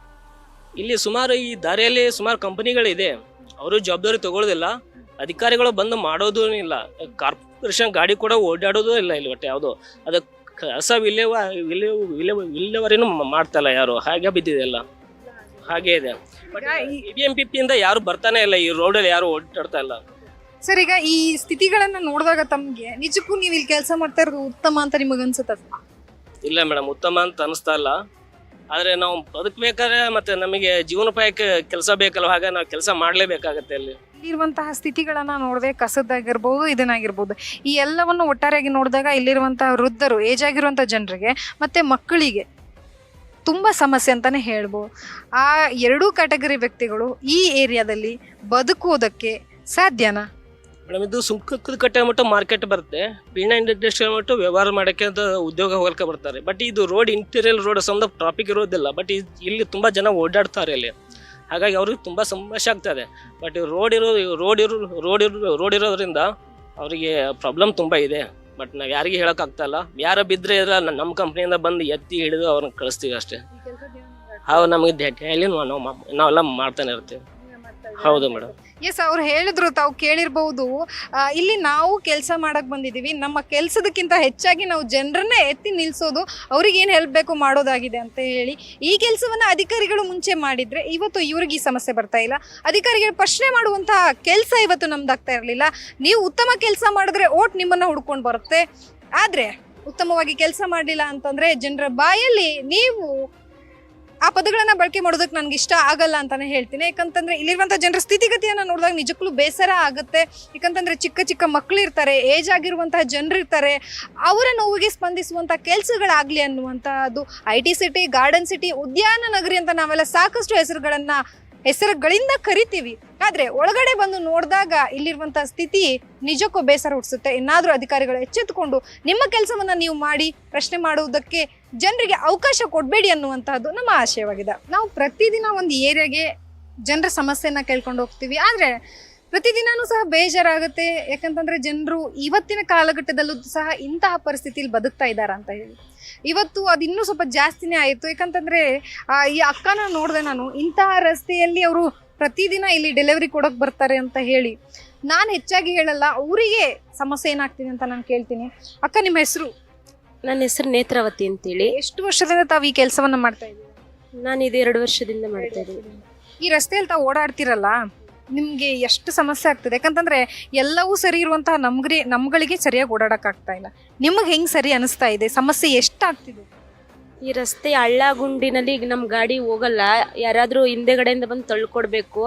ಇಲ್ಲಿ ಸುಮಾರು ಈ ದಾರಿಯಲ್ಲಿ ಸುಮಾರು ಕಂಪನಿಗಳಿದೆ. ಅವರು ಜವಾಬ್ದಾರಿ ತಗೊಳ್ಳೋದಿಲ್ಲ. ಅಧಿಕಾರಿಗಳು ಬಂದು ಮಾಡೋದು ಇಲ್ಲ. ಕಾರ್ಪೊರೇಷನ್ ಗಾಡಿ ಕೂಡ ಓಡಾಡೋದು ಇಲ್ಲ ಇಲ್ಲಿ ಒಟ್ಟು ಯಾವುದು. ಅದು ಕಸ ವಿಲೇವ ವಿಲೇವ ವಿಲೇವ ವಿಲೇವರಿನೂ ಮಾಡ್ತಾ ಇಲ್ಲ ಯಾರು. ಹಾಗೆ ಬಿದ್ದಿದೆ ಎಲ್ಲ. ಹಾಗೆ ಇದೆ. ಬಟ್ ಬಿ ಎಂ ಪಿ ಪಿಯಿಂದ ಯಾರು ಬರ್ತಾನೆ ಇಲ್ಲ. ಈ ರೋಡಲ್ಲಿ ಯಾರು ಓಡಾಡ್ತಾ ಇಲ್ಲ. ಸರ್ ಈಗ ಈ ಸ್ಥಿತಿಗಳನ್ನ ನೋಡಿದಾಗ ತಮ್ಗೆ ನಿಜಕ್ಕೂ ನೀವು ಇಲ್ಲಿ ಕೆಲಸ ಮಾಡ್ತಾ ಇರೋದು ಉತ್ತಮ ಅಂತ ನಿಮಗೆ ಅನ್ಸುತ್ತ ಇಲ್ಲ ಮೇಡಮ್ ಉತ್ತಮ ಅಂತ ಅನಿಸ್ತಾ ಇಲ್ಲ. ಆದರೆ ನಾವು ಬದುಕಬೇಕಾದ್ರೆ ಮತ್ತೆ ನಮಗೆ ಜೀವನೋಪಾಯಕ್ಕೆ ಕೆಲಸ ಬೇಕಲ್ಲ ಹಾಗೆ ನಾವು ಕೆಲಸ ಮಾಡಲೇಬೇಕಾಗತ್ತೆ ಅಲ್ಲಿ. ಇಲ್ಲಿರುವಂತಹ ಸ್ಥಿತಿಗಳನ್ನ ನೋಡದೆ ಕಸದ್ದಾಗಿರ್ಬೋದು ಇದನ್ನಾಗಿರ್ಬೋದು. ಈ ಎಲ್ಲವನ್ನು ಒಟ್ಟಾರೆಯಾಗಿ ನೋಡಿದಾಗ ಇಲ್ಲಿರುವಂತಹ ವೃದ್ಧರು ಏಜ್ ಆಗಿರುವಂತಹ ಜನರಿಗೆ ಮತ್ತೆ ಮಕ್ಕಳಿಗೆ ತುಂಬಾ ಸಮಸ್ಯೆ ಅಂತಾನೆ ಹೇಳ್ಬೋದು. ಆ ಎರಡೂ ಕ್ಯಾಟಗರಿ ವ್ಯಕ್ತಿಗಳು ಈ ಏರಿಯಾದಲ್ಲಿ ಬದುಕುವುದಕ್ಕೆ ಸಾಧ್ಯನಾ? ಮೇಡಮ್ ಇದು ಸುಂಕದ ಕಟ್ಟೆ ಮಟ್ಟ ಮಾರ್ಕೆಟ್ ಬರುತ್ತೆ. ಪೀಣ ಇಂಡಸ್ಟ್ರಿಯಲ್ ಮಟ್ಟ ವ್ಯವಹಾರ ಮಾಡೋಕ್ಕೆ ಅಂತ ಉದ್ಯೋಗ ಹೋಗಲ್ಕ ಬರ್ತಾರೆ. ಬಟ್ ಇದು ರೋಡ್ ಇಂಟೀರಿಯಲ್ ರೋಡ್ ಸಂಬಂಧ ಟ್ರಾಫಿಕ್ ಇರೋದಿಲ್ಲ. ಬಟ್ ಇಲ್ಲಿ ತುಂಬ ಜನ ಓಡಾಡ್ತಾರೆ ಇಲ್ಲಿ. ಹಾಗಾಗಿ ಅವ್ರಿಗೆ ತುಂಬ ಸಮಸ್ಯೆ ಆಗ್ತದೆ ಬಟ್ ರೋಡ್ ಇರೋ ರೋಡ್ ಇರೋ ರೋಡ್ ಇರೋ ರೋಡ್ ಇರೋದ್ರಿಂದ ಅವರಿಗೆ ಪ್ರಾಬ್ಲಮ್ ತುಂಬ ಇದೆ. ಬಟ್ ನಾವು ಯಾರಿಗೆ ಹೇಳೋಕ್ಕಾಗ್ತಾ ಇಲ್ಲ. ಯಾರು ಬಿದ್ದರೆ ಇದ್ರೆ ನಮ್ಮ ಕಂಪ್ನಿಯಿಂದ ಬಂದು ಎತ್ತಿ ಹಿಡಿದು ಅವ್ರನ್ನ ಕಳಿಸ್ತೀವಿ ಅಷ್ಟೇ. ಹೌದು ನಮಗೆ ಡೈಲಿ ನಾವು ನಾವೆಲ್ಲ ಮಾಡ್ತಾನೆ ಇರ್ತೀವಿ. ಹೌದು ಮೇಡಮ್. ಎಸ್ ಅವ್ರು ಹೇಳಿದ್ರು, ತಾವು ಕೇಳಿರ್ಬಹುದು ಇಲ್ಲಿ ನಾವು ಕೆಲಸ ಮಾಡಕ್ ಬಂದಿದೀವಿ ನಮ್ಮ ಕೆಲಸದಕ್ಕಿಂತ ಹೆಚ್ಚಾಗಿ ನಾವು ಜನರನ್ನೇ ಎತ್ತಿ ನಿಲ್ಸೋದು, ಅವ್ರಿಗೆ ಏನು ಹೆಲ್ಪ್ ಬೇಕು ಮಾಡೋದಾಗಿದೆ ಅಂತ ಹೇಳಿ, ಈ ಕೆಲಸವನ್ನ ಅಧಿಕಾರಿಗಳು ಮುಂಚೆ ಮಾಡಿದ್ರೆ ಇವತ್ತು ಇವ್ರಿಗೆ ಈ ಸಮಸ್ಯೆ ಬರ್ತಾ ಇಲ್ಲ. ಅಧಿಕಾರಿಗಳು ಪ್ರಶ್ನೆ ಮಾಡುವಂತಹ ಕೆಲಸ ಇವತ್ತು ನಮ್ದಾಗ್ತಾ ಇರಲಿಲ್ಲ. ನೀವು ಉತ್ತಮ ಕೆಲಸ ಮಾಡಿದ್ರೆ ಓಟ್ ನಿಮ್ಮನ್ನ ಹುಡ್ಕೊಂಡು ಬರುತ್ತೆ. ಆದ್ರೆ, ಉತ್ತಮವಾಗಿ ಕೆಲಸ ಮಾಡಲಿಲ್ಲ ಅಂತಂದ್ರೆ ಜನರ ಬಾಯಲ್ಲಿ ನೀವು ಆ ಪದಗಳನ್ನ ಬಳಕೆ ಮಾಡೋದಕ್ಕೆ ನನ್ಗೆ ಇಷ್ಟ ಆಗಲ್ಲ ಅಂತಾನೆ ಹೇಳ್ತೀನಿ. ಯಾಕಂತಂದ್ರೆ ಇಲ್ಲಿರುವಂತ ಜನರ ಸ್ಥಿತಿಗತಿಯನ್ನ ನೋಡಿದಾಗ ನಿಜಕ್ಕೂ ಬೇಸರ ಆಗುತ್ತೆ. ಯಾಕಂತಂದ್ರೆ ಚಿಕ್ಕ ಚಿಕ್ಕ ಮಕ್ಕಳು ಇರ್ತಾರೆ ಏಜ್ ಆಗಿರುವಂತಹ ಜನರು ಇರ್ತಾರೆ ಅವರ ನೋವಿಗೆ ಸ್ಪಂದಿಸುವಂತ ಕೆಲಸಗಳಾಗ್ಲಿ ಅನ್ನುವಂತಹದ್ದು. ಐ ಸಿಟಿ, ಗಾರ್ಡನ್ ಸಿಟಿ, ಉದ್ಯಾನ ನಗರಿ ಅಂತ ನಾವೆಲ್ಲ ಸಾಕಷ್ಟು ಹೆಸರುಗಳನ್ನ ಹೆಸರುಗಳಿಂದ ಕರಿತೀವಿ. ಆದ್ರೆ ಒಳಗಡೆ ಬಂದು ನೋಡಿದಾಗ ಇಲ್ಲಿರುವಂತಹ ಸ್ಥಿತಿ ನಿಜಕ್ಕೂ ಬೇಸರ ಹುಟ್ಟಿಸುತ್ತೆ. ಇನ್ನಾದ್ರೂ ಅಧಿಕಾರಿಗಳು ಎಚ್ಚೆತ್ತುಕೊಂಡು ನಿಮ್ಮ ಕೆಲಸವನ್ನ ನೀವು ಮಾಡಿ, ಪ್ರಶ್ನೆ ಮಾಡುವುದಕ್ಕೆ ಜನರಿಗೆ ಅವಕಾಶ ಕೊಡಬೇಡಿ ಅನ್ನುವಂತಹದ್ದು ನಮ್ಮ ಆಶಯವಾಗಿದೆ. ನಾವು ಪ್ರತಿದಿನ ಒಂದು ಏರಿಯಾಗೆ ಜನರ ಸಮಸ್ಯೆಯನ್ನು ಕೇಳ್ಕೊಂಡು ಹೋಗ್ತೀವಿ. ಆದರೆ ಪ್ರತಿದಿನವೂ ಸಹ ಬೇಜಾರಾಗುತ್ತೆ. ಯಾಕಂತಂದ್ರೆ ಜನರು ಇವತ್ತಿನ ಕಾಲಘಟ್ಟದಲ್ಲೂ ಸಹ ಇಂತಹ ಪರಿಸ್ಥಿತಿಯಲ್ಲಿ ಬದುಕ್ತಾ ಇದ್ದಾರೆ ಅಂತ ಹೇಳಿ. ಇವತ್ತು ಅದು ಇನ್ನೂ ಸ್ವಲ್ಪ ಜಾಸ್ತಿನೇ ಆಯಿತು. ಯಾಕಂತಂದ್ರೆ ಆ, ಈ ಅಕ್ಕನ ನೋಡಿದೆ ನಾನು ಇಂತಹ ರಸ್ತೆಯಲ್ಲಿ ಅವರು ಪ್ರತಿದಿನ ಇಲ್ಲಿ ಡೆಲಿವರಿ ಕೊಡೋಕೆ ಬರ್ತಾರೆ ಅಂತ ಹೇಳಿ ನಾನು ಹೆಚ್ಚಾಗಿ ಹೇಳಲ್ಲ ಅವರಿಗೆ ಸಮಸ್ಯೆ ಏನಾಗ್ತಿದೆ ಅಂತ ನಾನು ಕೇಳ್ತೀನಿ. ಅಕ್ಕ ನಿಮ್ಮ ಹೆಸರು? ನನ್ನ ಹೆಸರು ನೇತ್ರಾವತಿ ಅಂತೇಳಿ. ಎಷ್ಟು ವರ್ಷದಿಂದ ತಾವು ಈ ಕೆಲಸವನ್ನು ಮಾಡ್ತಾ ಇದ್ದೀನಿ ನಾನು ಇದು ಎರಡು ವರ್ಷದಿಂದ ಮಾಡ್ತಾ ಇದ್ದೀನಿ. ಈ ರಸ್ತೆಯಲ್ಲಿ ತಾವು ಓಡಾಡ್ತಿರಲ್ಲ ನಿಮಗೆ ಎಷ್ಟು ಸಮಸ್ಯೆ ಆಗ್ತದೆ? ಯಾಕಂತಂದ್ರೆ ಎಲ್ಲವೂ ಸರಿ ಇರುವಂತಹ ನಮ್ಗ್ರಿ ನಮ್ಗಳಿಗೆ ಸರಿಯಾಗಿ ಓಡಾಡೋಕ್ಕಾಗ್ತಾ ಇಲ್ಲ. ನಿಮಗೆ ಹೆಂಗೆ ಸರಿ ಅನಿಸ್ತಾ ಇದೆ? ಸಮಸ್ಯೆ ಎಷ್ಟಾಗ್ತಿದೆ? ಈ ರಸ್ತೆ ಹಳ್ಳ ಗುಂಡಿನಲ್ಲಿ ಈಗ ನಮ್ಮ ಗಾಡಿ ಹೋಗಲ್ಲ. ಯಾರಾದರೂ ಹಿಂದೆಗಡೆಯಿಂದ ಬಂದು ತಳ್ಕೊಡ್ಬೇಕು.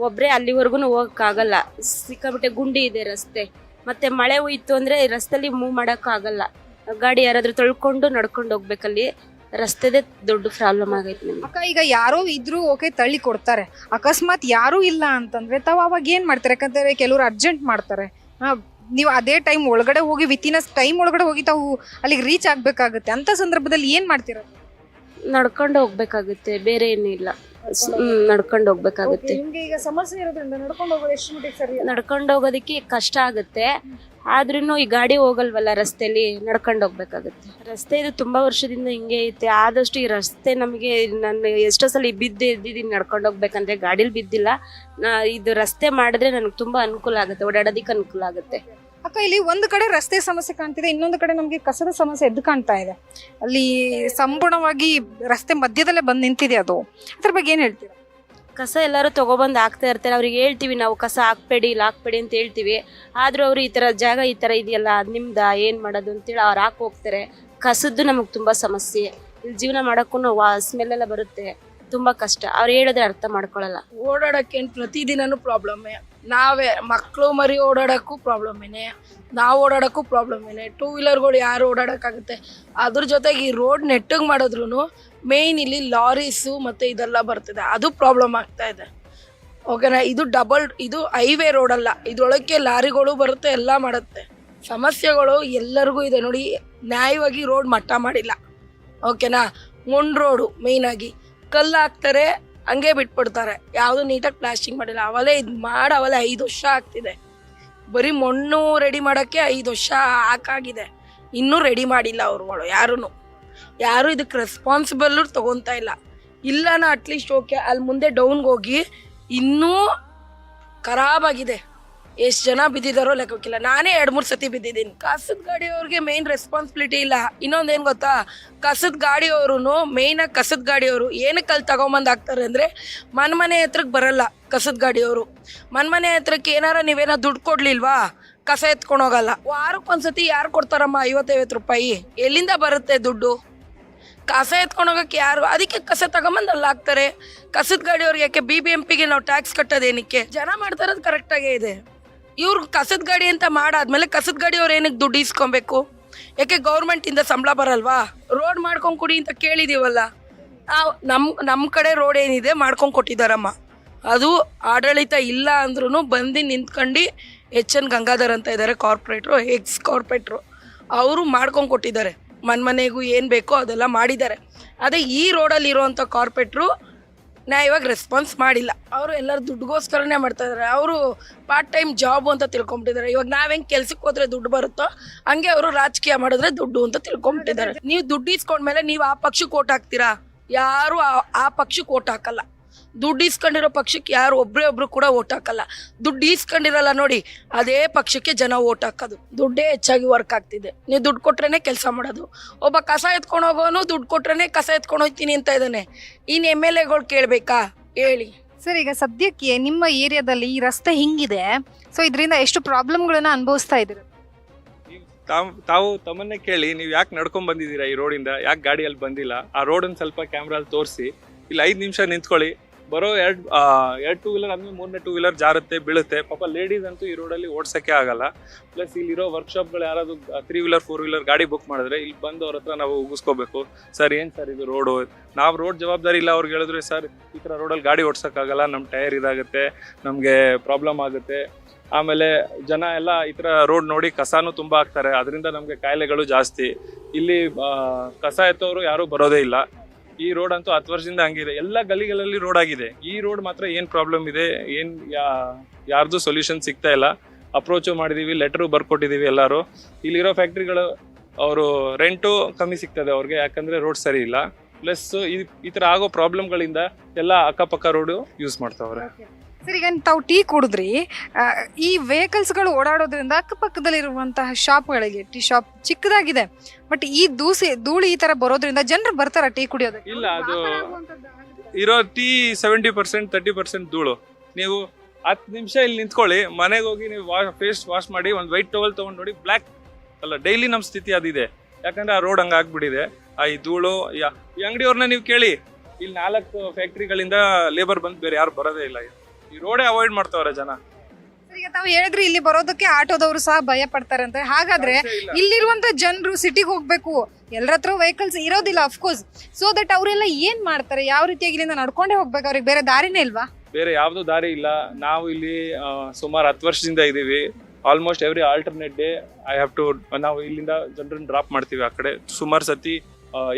ಒಬ್ಬರೇ ಅಲ್ಲಿವರೆಗೂ ಹೋಗೋಕ್ಕಾಗಲ್ಲ. ಸಿಕ್ಕಾಬಿಟ್ಟೆ ಗುಂಡಿ ಇದೆ ರಸ್ತೆ. ಮತ್ತೆ ಮಳೆ ಹೋಯಿತು ಅಂದರೆ ರಸ್ತೆಲಿ ಮೂವ್ ಮಾಡೋಕ್ಕಾಗಲ್ಲ. ಗಾಡಿ ಯಾರಾದರೂ ತಳ್ಕೊಂಡು ನಡ್ಕೊಂಡು ಹೋಗ್ಬೇಕಲ್ಲಿ ರಸ್ತೆದೇ ದೊಡ್ಡ ಪ್ರಾಬ್ಲಮ್ ಆಗೈತೆ ನಮಗೆ. ಅಕ್ಕ ಈಗ ಯಾರೋ ಇದ್ರೂ ಓಕೆ ತಳ್ಳಿ ಕೊಡ್ತಾರೆ. ಅಕಸ್ಮಾತ್ ಯಾರೂ ಇಲ್ಲ ಅಂತಂದ್ರೆ ತಾವು ಅವಾಗ ಏನು ಮಾಡ್ತಾರೆ? ಯಾಕಂದರೆ ಕೆಲವರು ಅರ್ಜೆಂಟ್ ಮಾಡ್ತಾರೆ. ಹಾ ನೀವು ಅದೇ ಟೈಮ್ ಒಳಗಡೆ ಹೋಗಿ ವಿತಿನ ಟೈಮ್ ಒಳಗಡೆ ಹೋಗಿ ತಾವು ಅಲ್ಲಿಗೆ ರೀಚ್ ಆಗಬೇಕಾಗುತ್ತೆ. ಅಂತ ಸಂದರ್ಭದಲ್ಲಿ ಏನು ಮಾಡ್ತೀರ? ನಡ್ಕೊಂಡು ಹೋಗ್ಬೇಕಾಗುತ್ತೆ ಬೇರೆ ಏನಿಲ್ಲ ನಡ್ಕೊಂಡು ಹೋಗ್ಬೇಕಾಗುತ್ತೆ. ನಿಮ್ಗೆ ಈಗ ಸಮಸ್ಯೆ ಇರೋದ್ರಿಂದ ನಡ್ಕೊಂಡು ಹೋಗೋದು ಎಷ್ಟು ಮಟ್ಟಿಗೆ ಸರಿ? ನಡ್ಕೊಂಡು ಹೋಗೋದಕ್ಕೆ ಕಷ್ಟ ಆಗುತ್ತೆ. ಆದ್ರೂ ಈ ಗಾಡಿ ಹೋಗಲ್ವಲ್ಲ ರಸ್ತೆಯಲ್ಲಿ ನಡ್ಕೊಂಡು ಹೋಗ್ಬೇಕಾಗುತ್ತೆ. ರಸ್ತೆ ಇದು ತುಂಬಾ ವರ್ಷದಿಂದ ಹಿಂಗೆ ಐತೆ. ಆದಷ್ಟು ಈ ರಸ್ತೆ ನಮಗೆ ನಾನು ಎಷ್ಟೋ ಸಲ ಬಿದ್ದು ಎದ್ದಿದ್ದೀನಿ ನಡ್ಕೊಂಡು ಹೋಗ್ಬೇಕಂದ್ರೆ ಗಾಡೀಲಿ ಬಿದ್ದಿಲ್ಲ. ಇದು ರಸ್ತೆ ಮಾಡಿದ್ರೆ ನನಗೆ ತುಂಬಾ ಅನುಕೂಲ ಆಗುತ್ತೆ ಓಡಾಡೋದಕ್ಕೆ ಅನುಕೂಲ ಆಗುತ್ತೆ. ಅಕ್ಕ, ಇಲ್ಲಿ ಒಂದು ಕಡೆ ರಸ್ತೆ ಸಮಸ್ಯೆ ಕಾಣ್ತಿದೆ, ಇನ್ನೊಂದು ಕಡೆ ನಮಗೆ ಕಸದ ಸಮಸ್ಯೆ ಎದ್ದು ಕಾಣ್ತಾ ಇದೆ. ಅಲ್ಲಿ ಸಂಪೂರ್ಣವಾಗಿ ರಸ್ತೆ ಮಧ್ಯದಲ್ಲೇ ಬಂದು ನಿಂತಿದೆ ಅದು. ಅದ್ರ ಬಗ್ಗೆ ಏನು ಹೇಳ್ತೀರಾ? ಕಸ ಎಲ್ಲರೂ ತೊಗೊಬಂದು ಹಾಕ್ತಾ ಇರ್ತಾರೆ. ಅವ್ರಿಗೆ ಹೇಳ್ತೀವಿ ನಾವು ಕಸ ಹಾಕ್ಬೇಡಿ, ಇಲ್ಲ ಹಾಕ್ಬೇಡಿ ಅಂತ ಹೇಳ್ತೀವಿ. ಆದರೂ ಅವರು ಈ ಥರ ಜಾಗ ಈ ಥರ ಇದೆಯಲ್ಲ ಅದು ನಿಮ್ದು ಏನು ಮಾಡೋದು ಅಂತೇಳಿ ಅವ್ರು ಹಾಕಿ ಹೋಗ್ತಾರೆ. ಕಸದ್ದು ನಮಗೆ ತುಂಬ ಸಮಸ್ಯೆ. ಇಲ್ಲಿ ಜೀವನ ಮಾಡೋಕ್ಕೂ ವಾ ಸ್ಮೆಲ್ಲೆಲ್ಲ ಬರುತ್ತೆ. ತುಂಬ ಕಷ್ಟ. ಅವ್ರು ಹೇಳಿದ್ರೆ ಅರ್ಥ ಮಾಡ್ಕೊಳ್ಳಲ್ಲ ಓಡಾಡೋಕ್ಕೇನು ಪ್ರತಿದಿನನೂ ಪ್ರಾಬ್ಲಮ್ಮೇ ನಾವೇ ಮಕ್ಕಳು ಮರಿ ಓಡಾಡೋಕ್ಕೂ ಪ್ರಾಬ್ಲಮ್ಮೇನೆ ನಾವು ಓಡಾಡೋಕ್ಕೂ ಪ್ರಾಬ್ಲಮ್ಮೇನೆ ಟೂ ವೀಲರ್ಗಳು ಯಾರು ಓಡಾಡೋಕ್ಕಾಗುತ್ತೆ? ಅದ್ರ ಜೊತೆಗೆ ಈ ರೋಡ್ ನೆಟ್ಟಗೆ ಮಾಡಿದ್ರು ಮೇಯ್ನ್ ಇಲ್ಲಿ ಲಾರೀಸು ಮತ್ತು ಇದೆಲ್ಲ ಬರ್ತಿದೆ. ಅದು ಪ್ರಾಬ್ಲಮ್ ಆಗ್ತಾ ಇದೆ. ಓಕೆನಾ ಇದು ಡಬಲ್ ಇದು ಹೈವೇ ರೋಡ್ ಅಲ್ಲ. ಇದ್ರೊಳಕ್ಕೆ ಲಾರಿಗಳು ಬರುತ್ತೆ, ಎಲ್ಲ ಮಾಡುತ್ತೆ. ಸಮಸ್ಯೆಗಳು ಎಲ್ಲರಿಗೂ ಇದೆ. ನೋಡಿ, ನ್ಯಾಯವಾಗಿ ರೋಡ್ ಮಟ್ಟ ಮಾಡಿಲ್ಲ. ಓಕೆನಾ ಮೊಂಡ್ ರೋಡು ಮೇಯ್ನಾಗಿ ಕಲ್ಲು ಹಾಕ್ತಾರೆ, ಹಂಗೆ ಬಿಟ್ಬಿಡ್ತಾರೆ. ಯಾವುದು ನೀಟಾಗಿ ಪ್ಲಾಸ್ಟಿಂಗ್ ಮಾಡಿಲ್ಲ. ಅವಲೇ ಇದು ಮಾಡಿ, ಅವಲೇ ಐದು ವರ್ಷ ಆಗ್ತಿದೆ. ಬರೀ ಮಣ್ಣು ರೆಡಿ ಮಾಡೋಕ್ಕೆ ಐದು ವರ್ಷ ಹಾಕಾಗಿದೆ. ಇನ್ನೂ ರೆಡಿ ಮಾಡಿಲ್ಲ ಅವ್ರುಗಳು ಯಾರೂ ಯಾರು ಇದಕ್ಕೆ ರೆಸ್ಪಾನ್ಸಿಬಲ್ ತಗೊಂತಾ ಇಲ್ಲ. ಇಲ್ಲ ನಾ ಅಟ್ಲೀಸ್ಟ್ ಓಕೆ ಅಲ್ಲಿ ಮುಂದೆ ಡೌನ್ಗೆ ಹೋಗಿ ಇನ್ನೂ ಖರಾಬಾಗಿದೆ ಎಷ್ಟು ಜನ ಬಿದ್ದಿದಾರೋ ಲೆಕ್ಕಕ್ಕಿಲ್ಲ ನಾನೇ ಎರಡು ಮೂರು ಸತಿ ಬಿದ್ದಿದ್ದೀನಿ. ಕಸದ ಗಾಡಿಯವ್ರಿಗೆ ಮೇನ್ ರೆಸ್ಪಾನ್ಸಿಬಿಲಿಟಿ ಇಲ್ಲ. ಇನ್ನೊಂದೇನು ಗೊತ್ತಾ? ಕಸದ ಗಾಡಿಯವರು ಮೇಯ್ನಾಗಿ ಕಸದ ಗಾಡಿಯವರು ಏನಕ್ಕೆ ಅಲ್ಲಿ ತಗೊಂಬಂದು ಹಾಕ್ತಾರೆ ಅಂದರೆ ಮನೆ ಮನೆ ಹತ್ರಕ್ಕೆ ಬರಲ್ಲ ಕಸದ ಗಾಡಿಯವರು ಮನೆ ಮನೆ ಹತ್ರಕ್ಕೆ ಏನಾರ ನೀವೇನೋ ದುಡ್ಡು ಕೊಡ್ಲಿಲ್ವಾ? ಕಸ ಎತ್ಕೊಂಡು ಹೋಗಲ್ಲ. ವಾರಕ್ಕೊಂದ್ಸತಿ ಯಾರು ಕೊಡ್ತಾರಮ್ಮ ಐವತ್ತೈವತ್ತು ರೂಪಾಯಿ? ಎಲ್ಲಿಂದ ಬರುತ್ತೆ ದುಡ್ಡು? ಕಸ ಎತ್ಕೊಂಡು ಹೋಗಕ್ಕೆ ಯಾರು? ಅದಕ್ಕೆ ಕಸ ತಗೊಂಬಂದು ಅಲ್ಲಿ ಹಾಕ್ತಾರೆ. ಕಸದ ಗಾಡಿಯವ್ರಿಗೆ ಯಾಕೆ ಬಿ ಬಿ ಎಂ ಪಿಗೆ ನಾವು ಟ್ಯಾಕ್ಸ್ ಕಟ್ಟೋದೇನಕ್ಕೆ? ಜನ ಮಾಡ್ತಾ ಇರೋದು ಕರೆಕ್ಟಾಗೇ ಇದೆ. ಇವ್ರು ಕಸದ ಗಾಡಿ ಅಂತ ಮಾಡಾದ್ಮೇಲೆ ಕಸದ ಗಾಡಿಯವ್ರು ಏನಕ್ಕೆ ದುಡ್ಡು ಇಸ್ಕೊಬೇಕು ಯಾಕೆ ಗೌರ್ಮೆಂಟಿಂದ ಸಂಬಳ ಬರಲ್ವಾ? ರೋಡ್ ಮಾಡ್ಕೊಂಡು ಕೊಡಿ ಅಂತ ಕೇಳಿದೀವಲ್ಲ. ನಮ್ಮ ನಮ್ಮ ಕಡೆ ರೋಡ್ ಏನಿದೆ ಮಾಡ್ಕೊಂಡು ಕೊಟ್ಟಿದ್ದಾರಮ್ಮ. ಅದು ಆಡಳಿತ ಇಲ್ಲ ಅಂದ್ರೂ ಬಂದು ನಿಂತ್ಕೊಂಡು ಎಚ್ ಎನ್ ಗಂಗಾಧರ್ ಅಂತ ಇದ್ದಾರೆ ಕಾರ್ಪೊರೇಟ್ರು ಎಕ್ಸ್ ಕಾರ್ಪೊರೇಟ್ರು ಅವರು ಮಾಡ್ಕೊಂಡು ಕೊಟ್ಟಿದ್ದಾರೆ. ಮನೆ ಮನೆಗೂ ಏನು ಬೇಕೋ ಅದೆಲ್ಲ ಮಾಡಿದ್ದಾರೆ. ಅದೇ ಈ ರೋಡಲ್ಲಿ ಇರೋವಂಥ ಕಾರ್ಪೊರೇಟ್ರು ಇವಾಗ ರೆಸ್ಪಾನ್ಸ್ ಮಾಡಿಲ್ಲ. ಅವರು ಎಲ್ಲರೂ ದುಡ್ಡುಗೋಸ್ಕರನೇ ಮಾಡ್ತಾ ಇದ್ದಾರೆ ಅವರು ಪಾರ್ಟ್ ಟೈಮ್ ಜಾಬ್ ಅಂತ ತಿಳ್ಕೊಂಬಿಟ್ಟಿದ್ದಾರೆ. ಇವಾಗ ನಾವು ಹೆಂಗೆ ಕೆಲ್ಸಕ್ಕೆ ಹೋದ್ರೆ ದುಡ್ಡು ಬರುತ್ತೋ ಹಂಗೆ ಅವರು ರಾಜಕೀಯ ಮಾಡಿದ್ರೆ ದುಡ್ಡು ಅಂತ ತಿಳ್ಕೊಂಬಿಟ್ಟಿದ್ದಾರೆ. ನೀವು ದುಡ್ಡು ಇಸ್ಕೊಂಡ್ಮೇಲೆ ನೀವು ಆ ಪಕ್ಷಕ್ಕೆ ಓಟ್ ಹಾಕ್ತೀರಾ? ಯಾರು ಆ- ಆ ಪಕ್ಷಕ್ಕೆ ಓಟ್ ಹಾಕಲ್ಲ. ದುಡ್ಡು ಇಸ್ಕೊಂಡಿರೋ ಪಕ್ಷಕ್ಕೆ ಯಾರು ಒಬ್ಬರೇ ಒಬ್ರು ಕೂಡ ಓಟ್ ಹಾಕಲ್ಲ. ದುಡ್ಡು ಇಸ್ಕೊಂಡಿರಲ್ಲ ನೋಡಿ ಅದೇ ಪಕ್ಷಕ್ಕೆ ಜನ ಓಟ್ ಹಾಕೋದು. ದುಡ್ಡೇ ಹೆಚ್ಚಾಗಿ ವರ್ಕ್ ಆಗ್ತಿದೆ. ನೀವು ದುಡ್ಡು ಕೊಟ್ರೇ ಕೆಲಸ ಮಾಡೋದು. ಒಬ್ಬ ಕಸ ಎತ್ಕೊಂಡು ಹೋಗೋನು ದುಡ್ಡು ಕೊಟ್ರೇ ಕಸ ಎತ್ಕೊಂಡು ಹೋಗ್ತೀನಿ ಅಂತ ಇದ್ದಾನೆ. ಇನ್ನು ಎಂ ಎಲ್ ಎಗಳು ಕೇಳಬೇಕಾ? ಹೇಳಿ. ಸರ್ ಈಗ ಸದ್ಯಕ್ಕೆ ನಿಮ್ಮ ಏರಿಯಾದಲ್ಲಿ ಈ ರಸ್ತೆ ಹಿಂಗಿದೆ. ಸೊ ಇದರಿಂದ ಎಷ್ಟು ಪ್ರಾಬ್ಲಮ್ಗಳನ್ನ ಅನುಭವಿಸ್ತಾ ಇದ್ದೀರ? ತಾವು ತಾವು ತಮ್ಮನ್ನೇ ಕೇಳಿ ನೀವು ಯಾಕೆ ನಡ್ಕೊಂಡ್ ಬಂದಿದ್ದೀರಾ ಈ ರೋಡಿಂದ? ಯಾಕೆ ಗಾಡಿಯಲ್ಲಿ ಬಂದಿಲ್ಲ? ಆ ರೋಡನ್ನು ಸ್ವಲ್ಪ ಕ್ಯಾಮ್ರಲ್ಲಿ ತೋರಿಸಿ ಇಲ್ಲಿ ಐದು ನಿಮಿಷ ನಿಂತ್ಕೊಳ್ಳಿ. ಬರೋ ಎರಡು ಎರಡು ಟೂ ವೀಲರ್ ಅಂದ್ರೆ ಮೂರನೇ ಟೂ ವೀಲರ್ ಜಾರುತ್ತೆ, ಬೀಳುತ್ತೆ. ಪಾಪ ಲೇಡೀಸ್ ಅಂತೂ ಈ ರೋಡಲ್ಲಿ ಓಡ್ಸಕ್ಕೆ ಆಗಲ್ಲ. ಪ್ಲಸ್ ಇಲ್ಲಿರೋ ವರ್ಕ್ಶಾಪ್ಗಳು ಯಾರಾದ್ರು ತ್ರೀ ವೀಲರ್ ಫೋರ್ ವೀಲರ್ ಗಾಡಿ ಬುಕ್ ಮಾಡಿದ್ರೆ ಇಲ್ಲಿ ಬಂದು ಅವ್ರ ಹತ್ರ ನಾವು ಉಗಿಸ್ಕೋಬೇಕು. ಸರ್, ಏನು ಸರ್ ಇದು ರೋಡು ನಾವು ರೋಡ್ ಜವಾಬ್ದಾರಿ ಇಲ್ಲ, ಅವ್ರಿಗೆ ಹೇಳಿದ್ರೆ, ಸರ್, ಈ ಥರ ರೋಡಲ್ಲಿ ಗಾಡಿ ಓಡ್ಸೋಕ್ಕಾಗಲ್ಲ ನಮ್ಮ ಟೈರ್ ಇದಾಗುತ್ತೆ, ನಮಗೆ ಪ್ರಾಬ್ಲಮ್ ಆಗುತ್ತೆ. ಆಮೇಲೆ ಜನ ಎಲ್ಲ ಈ ಥರ ರೋಡ್ ನೋಡಿ ಕಸಾನು ತುಂಬ ಹಾಕ್ತಾರೆ. ಅದರಿಂದ ನಮಗೆ ಕಾಯಿಲೆಗಳು ಜಾಸ್ತಿ. ಇಲ್ಲಿ ಕಸ ಎತ್ತೋರು ಯಾರೂ ಬರೋದೇ ಇಲ್ಲ. ಈ ರೋಡ್ ಅಂತೂ ಹತ್ತು ವರ್ಷದಿಂದ ಹಂಗಿದೆ. ಎಲ್ಲ ಗಲಿಗಳಲ್ಲಿ ರೋಡ್ ಆಗಿದೆ. ಈ ರೋಡ್ ಮಾತ್ರ ಏನು ಪ್ರಾಬ್ಲಮ್ ಇದೆ, ಏನು ಯಾರ್ದು ಸೊಲ್ಯೂಷನ್ ಸಿಗ್ತಾ ಇಲ್ಲ. ಅಪ್ರೋಚು ಮಾಡಿದೀವಿ ಲೆಟ್ರು ಬರ್ಕೊಟ್ಟಿದ್ದೀವಿ ಎಲ್ಲರೂ. ಇಲ್ಲಿರೋ ಫ್ಯಾಕ್ಟ್ರಿಗಳು ಅವರು ರೆಂಟು ಕಮ್ಮಿ ಸಿಗ್ತದೆ ಅವ್ರಿಗೆ, ಯಾಕಂದರೆ ರೋಡ್ ಸರಿ ಇಲ್ಲ. ಪ್ಲಸ್ ಈ ಈ ಥರ ಆಗೋ ಪ್ರಾಬ್ಲಮ್ಗಳಿಂದ ಎಲ್ಲ ಅಕ್ಕಪಕ್ಕ ರೋಡು ಯೂಸ್ ಮಾಡ್ತಾವ್ರೆ. ಸರ್ ಈಗ ತಾವು ಟೀ ಕುಡಿದ್ರಿ ಆ, ಈ ವೆಹಿಕಲ್ಸ್ಗಳು ಓಡಾಡೋದ್ರಿಂದ ಅಕ್ಕಪಕ್ಕದಲ್ಲಿರುವಂತಹ ಶಾಪ್ಗಳಿಗೆ ಟೀ ಶಾಪ್ ಚಿಕ್ಕದಾಗಿದೆ. ಬಟ್ ಈ ದೂಸಿ ಧೂಳಿ ಈ ತರ ಬರೋದ್ರಿಂದ ಜನರು ಬರ್ತಾರ ಟೀ ಕುಡಿಯೋದಕ್ಕೆ? ಇಲ್ಲ ಅದು ಇರೋ tea seventy percent thirty percent ಧೂಳು. ನೀವು ಹತ್ತು ನಿಮಿಷ ಇಲ್ಲಿ ನಿಂತ್ಕೊಳ್ಳಿ ಮನೆಗೆ ಹೋಗಿ ನೀವು ವಾಶ್ ಫೇಸ್ ವಾಶ್ ಮಾಡಿ ಒಂದು ವೈಟ್ ಟವಲ್ ತೊಗೊಂಡು ನೋಡಿ ಬ್ಲ್ಯಾಕ್ ಅಲ್ಲ ಡೈಲಿ ನಮ್ಮ ಸ್ಥಿತಿ ಅದಿದೆ. ಯಾಕಂದ್ರೆ ಆ ರೋಡ್ ಹಂಗೆ ಆಗ್ಬಿಟ್ಟಿದೆ. ಆ ಈ ಧೂಳು ಯಾ- ಈ ಅಂಗಡಿಯವ್ರನ್ನ ನೀವು ಕೇಳಿ. ಇಲ್ಲಿ ನಾಲ್ಕು ಫ್ಯಾಕ್ಟ್ರಿಗಳಿಂದ ಲೇಬರ್ ಬಂದು ಬೇರೆ ಯಾರು ಬರೋದೇ ಇಲ್ಲ. ಈ ರೋಡೇ ಅವಾಯ್ಡ್ ಮಾಡ್ತಾವ್ರೆ ಜನ. ಸರ್, ಈಗ ತಾವು ಹೇಳಿದ್ರಿ ಇಲ್ಲಿ ಬರೋದಕ್ಕೆ ಆಟೋದವರು ಸಹ ಭಯ ಪಡ್ತಾರೆ ಅಂತ. ಹಾಗಾದ್ರೆ ಇಲ್ಲಿರುವಂತ ಜನರು ಸಿಟಿಗೆ ಹೋಗ್ಬೇಕು. ಎಲ್ಲರ ಹತ್ರ ವೆಹಿಕಲ್ಸ್ ಇರೋದಿಲ್ಲ ಅಫ್ಕೋರ್ಸ್ ಸೊ ದಟ್ ಅವರೆಲ್ಲ ಏನ್ ಮಾಡ್ತಾರೆ? ಯಾವ ರೀತಿಯಾಗಿ ಇಲ್ಲಿಂದ ನಡ್ಕೊಂಡೇ ಹೋಗ್ಬೇಕು? ಅವ್ರಿಗೆ ಬೇರೆ ದಾರಿನೇ ಇಲ್ವಾ? ಬೇರೆ ಯಾವ್ದು ದಾರಿ ಇಲ್ಲ. ನಾವು ಇಲ್ಲಿ ಸುಮಾರು ಹತ್ತು ವರ್ಷದಿಂದ ಇದ್ದೀವಿ. Almost every alternate day I have to ನಾವು ಇಲ್ಲಿಂದ ಜನರನ್ನ ಡ್ರಾಪ್ ಮಾಡ್ತೀವಿ ಆ ಕಡೆ. ಸುಮಾರು ಸತಿ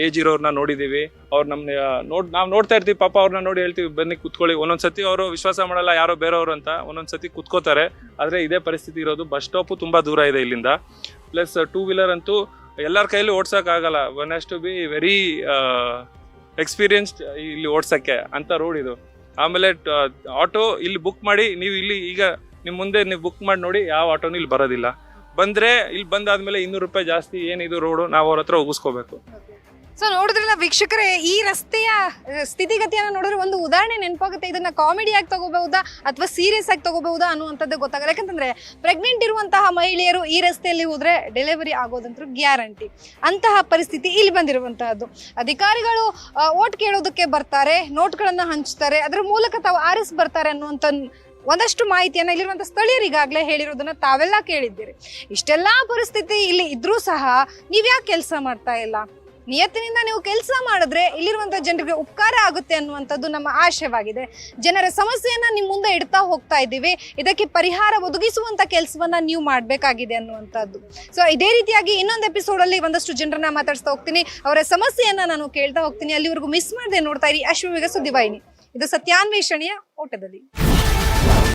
ಏಜ್ ಇರೋರ್ನ ನೋಡಿದೀವಿ. ಅವ್ರು ನಮ್ಮ ನೋಡ್, ನಾವು ನೋಡ್ತಾ ಇರ್ತೀವಿ, ಪಾಪ ಅವ್ರನ್ನ ನೋಡಿ ಹೇಳ್ತೀವಿ, ಬನ್ನಿ ಕುತ್ಕೊಳ್ಳಿ. ಒಂದೊಂದು ಸತಿ ಅವರು ವಿಶ್ವಾಸ ಮಾಡಲ್ಲ ಯಾರೋ ಬೇರೆಯವರು ಅಂತ ಒಂದೊಂದು ಸತಿ ಕುತ್ಕೋತಾರೆ. ಆದ್ರೆ ಇದೇ ಪರಿಸ್ಥಿತಿ ಇರೋದು, ಬಸ್ ಸ್ಟಾಪು ತುಂಬಾ ದೂರ ಇದೆ ಇಲ್ಲಿಂದ. ಪ್ಲಸ್ ಟೂ ವೀಲರ್ ಅಂತೂ ಎಲ್ಲರ ಕೈಲಿ ಓಡ್ಸೋಕ್ಕಾಗಲ್ಲ one has to be very experienced ಇಲ್ಲಿ ಓಡ್ಸೋಕ್ಕೆ ಅಂತ ರೋಡ್ ಇದು. ಆಮೇಲೆ ಆಟೋ ಇಲ್ಲಿ ಬುಕ್ ಮಾಡಿ, ನೀವು ಇಲ್ಲಿ ಈಗ ನಿಮ್ಮ ಮುಂದೆ ನೀವು ಬುಕ್ ಮಾಡಿ ನೋಡಿ, ಯಾವ ಆಟೋನು ಇಲ್ಲಿ ಬರೋದಿಲ್ಲ. ಬಂದ್ರೆ, ಇಲ್ಲಿ ಬಂದಾದ್ಮೇಲೆ ಇನ್ನೂರು ರೂಪಾಯಿ ಜಾಸ್ತಿ ಏನಿದು ರೋಡು ನಾವು ಅವ್ರ ಹತ್ರ ಹೋಗಿಸ್ಕೋಬೇಕು ಸೊ ನೋಡಿದ್ರಲ್ಲ ವೀಕ್ಷಕರೇ, ಈ ರಸ್ತೆಯ ಸ್ಥಿತಿಗತಿಯನ್ನು ನೋಡಿದ್ರೆ ಒಂದು ಉದಾಹರಣೆ ನೆನಪಾಗುತ್ತೆ. ಇದನ್ನ ಕಾಮಿಡಿ ಆಗಿ ತಗೋಬಹುದಾ ಅಥವಾ ಸೀರಿಯಸ್ ಆಗಿ ತಗೋಬಹುದಾ ಅನ್ನುವಂಥದ್ದು ಗೊತ್ತಾಗಲ್ಲ. ಯಾಕಂತಂದ್ರೆ ಪ್ರೆಗ್ನೆಂಟ್ ಇರುವಂತಹ ಮಹಿಳೆಯರು ಈ ರಸ್ತೆಯಲ್ಲಿ ಹೋದ್ರೆ ಡೆಲಿವರಿ ಆಗೋದಂತೂ ಗ್ಯಾರಂಟಿ ಅಂತಹ ಪರಿಸ್ಥಿತಿ ಇಲ್ಲಿ ಬಂದಿರುವಂತಹದ್ದು. ಅಧಿಕಾರಿಗಳು ಓಟ್ ಕೇಳೋದಕ್ಕೆ ಬರ್ತಾರೆ ನೋಟ್ಗಳನ್ನ ಹಂಚ್ತಾರೆ, ಅದರ ಮೂಲಕ ತಾವು ಆರಿಸ್ ಬರ್ತಾರೆ ಅನ್ನುವಂಥ ಒಂದಷ್ಟು ಮಾಹಿತಿಯನ್ನು ಇಲ್ಲಿರುವಂಥ ಸ್ಥಳೀಯರಿಗಾಗಲೇ ಹೇಳಿರೋದನ್ನ ತಾವೆಲ್ಲ ಕೇಳಿದ್ದೀರಿ. ಇಷ್ಟೆಲ್ಲಾ ಪರಿಸ್ಥಿತಿ ಇಲ್ಲಿ ಇದ್ರೂ ಸಹ ನೀವ್ಯಾಕೆ ಕೆಲಸ ಮಾಡ್ತಾ ಇಲ್ಲ? ನಿಯತ್ತಿನಿಂದ ನೀವು ಕೆಲಸ ಮಾಡಿದ್ರೆ ಇಲ್ಲಿರುವಂತ ಜನರಿಗೆ ಉಪಕಾರ ಆಗುತ್ತೆ ಅನ್ನುವಂಥದ್ದು ನಮ್ಮ ಆಶಯವಾಗಿದೆ. ಜನರ ಸಮಸ್ಯೆಯನ್ನು ನಿಮ್ಮ ಮುಂದೆ ಇಡ್ತಾ ಹೋಗ್ತಾ ಇದ್ದೀವಿ. ಇದಕ್ಕೆ ಪರಿಹಾರ ಒದಗಿಸುವಂಥ ಕೆಲಸವನ್ನ ನೀವು ಮಾಡಬೇಕಾಗಿದೆ ಅನ್ನುವಂಥದ್ದು. ಸೊ ಇದೇ ರೀತಿಯಾಗಿ ಇನ್ನೊಂದು ಎಪಿಸೋಡ್ ಅಲ್ಲಿ ಒಂದಷ್ಟು ಜನರನ್ನ ಮಾತಾಡ್ತಾ ಹೋಗ್ತೀನಿ. ಅವರ ಸಮಸ್ಯೆಯನ್ನು ನಾನು ಕೇಳ್ತಾ ಹೋಗ್ತೀನಿ. ಅಲ್ಲಿವರೆಗೂ ಮಿಸ್ ಮಾಡದೆ ನೋಡ್ತಾ ಇರಿ. ಅಶ್ವಿಗ ಸುದ್ದಿವಾಹಿನಿ ಇದು ಸತ್ಯಾನ್ವೇಷಣೆಯ ಓಟದಲ್ಲಿ.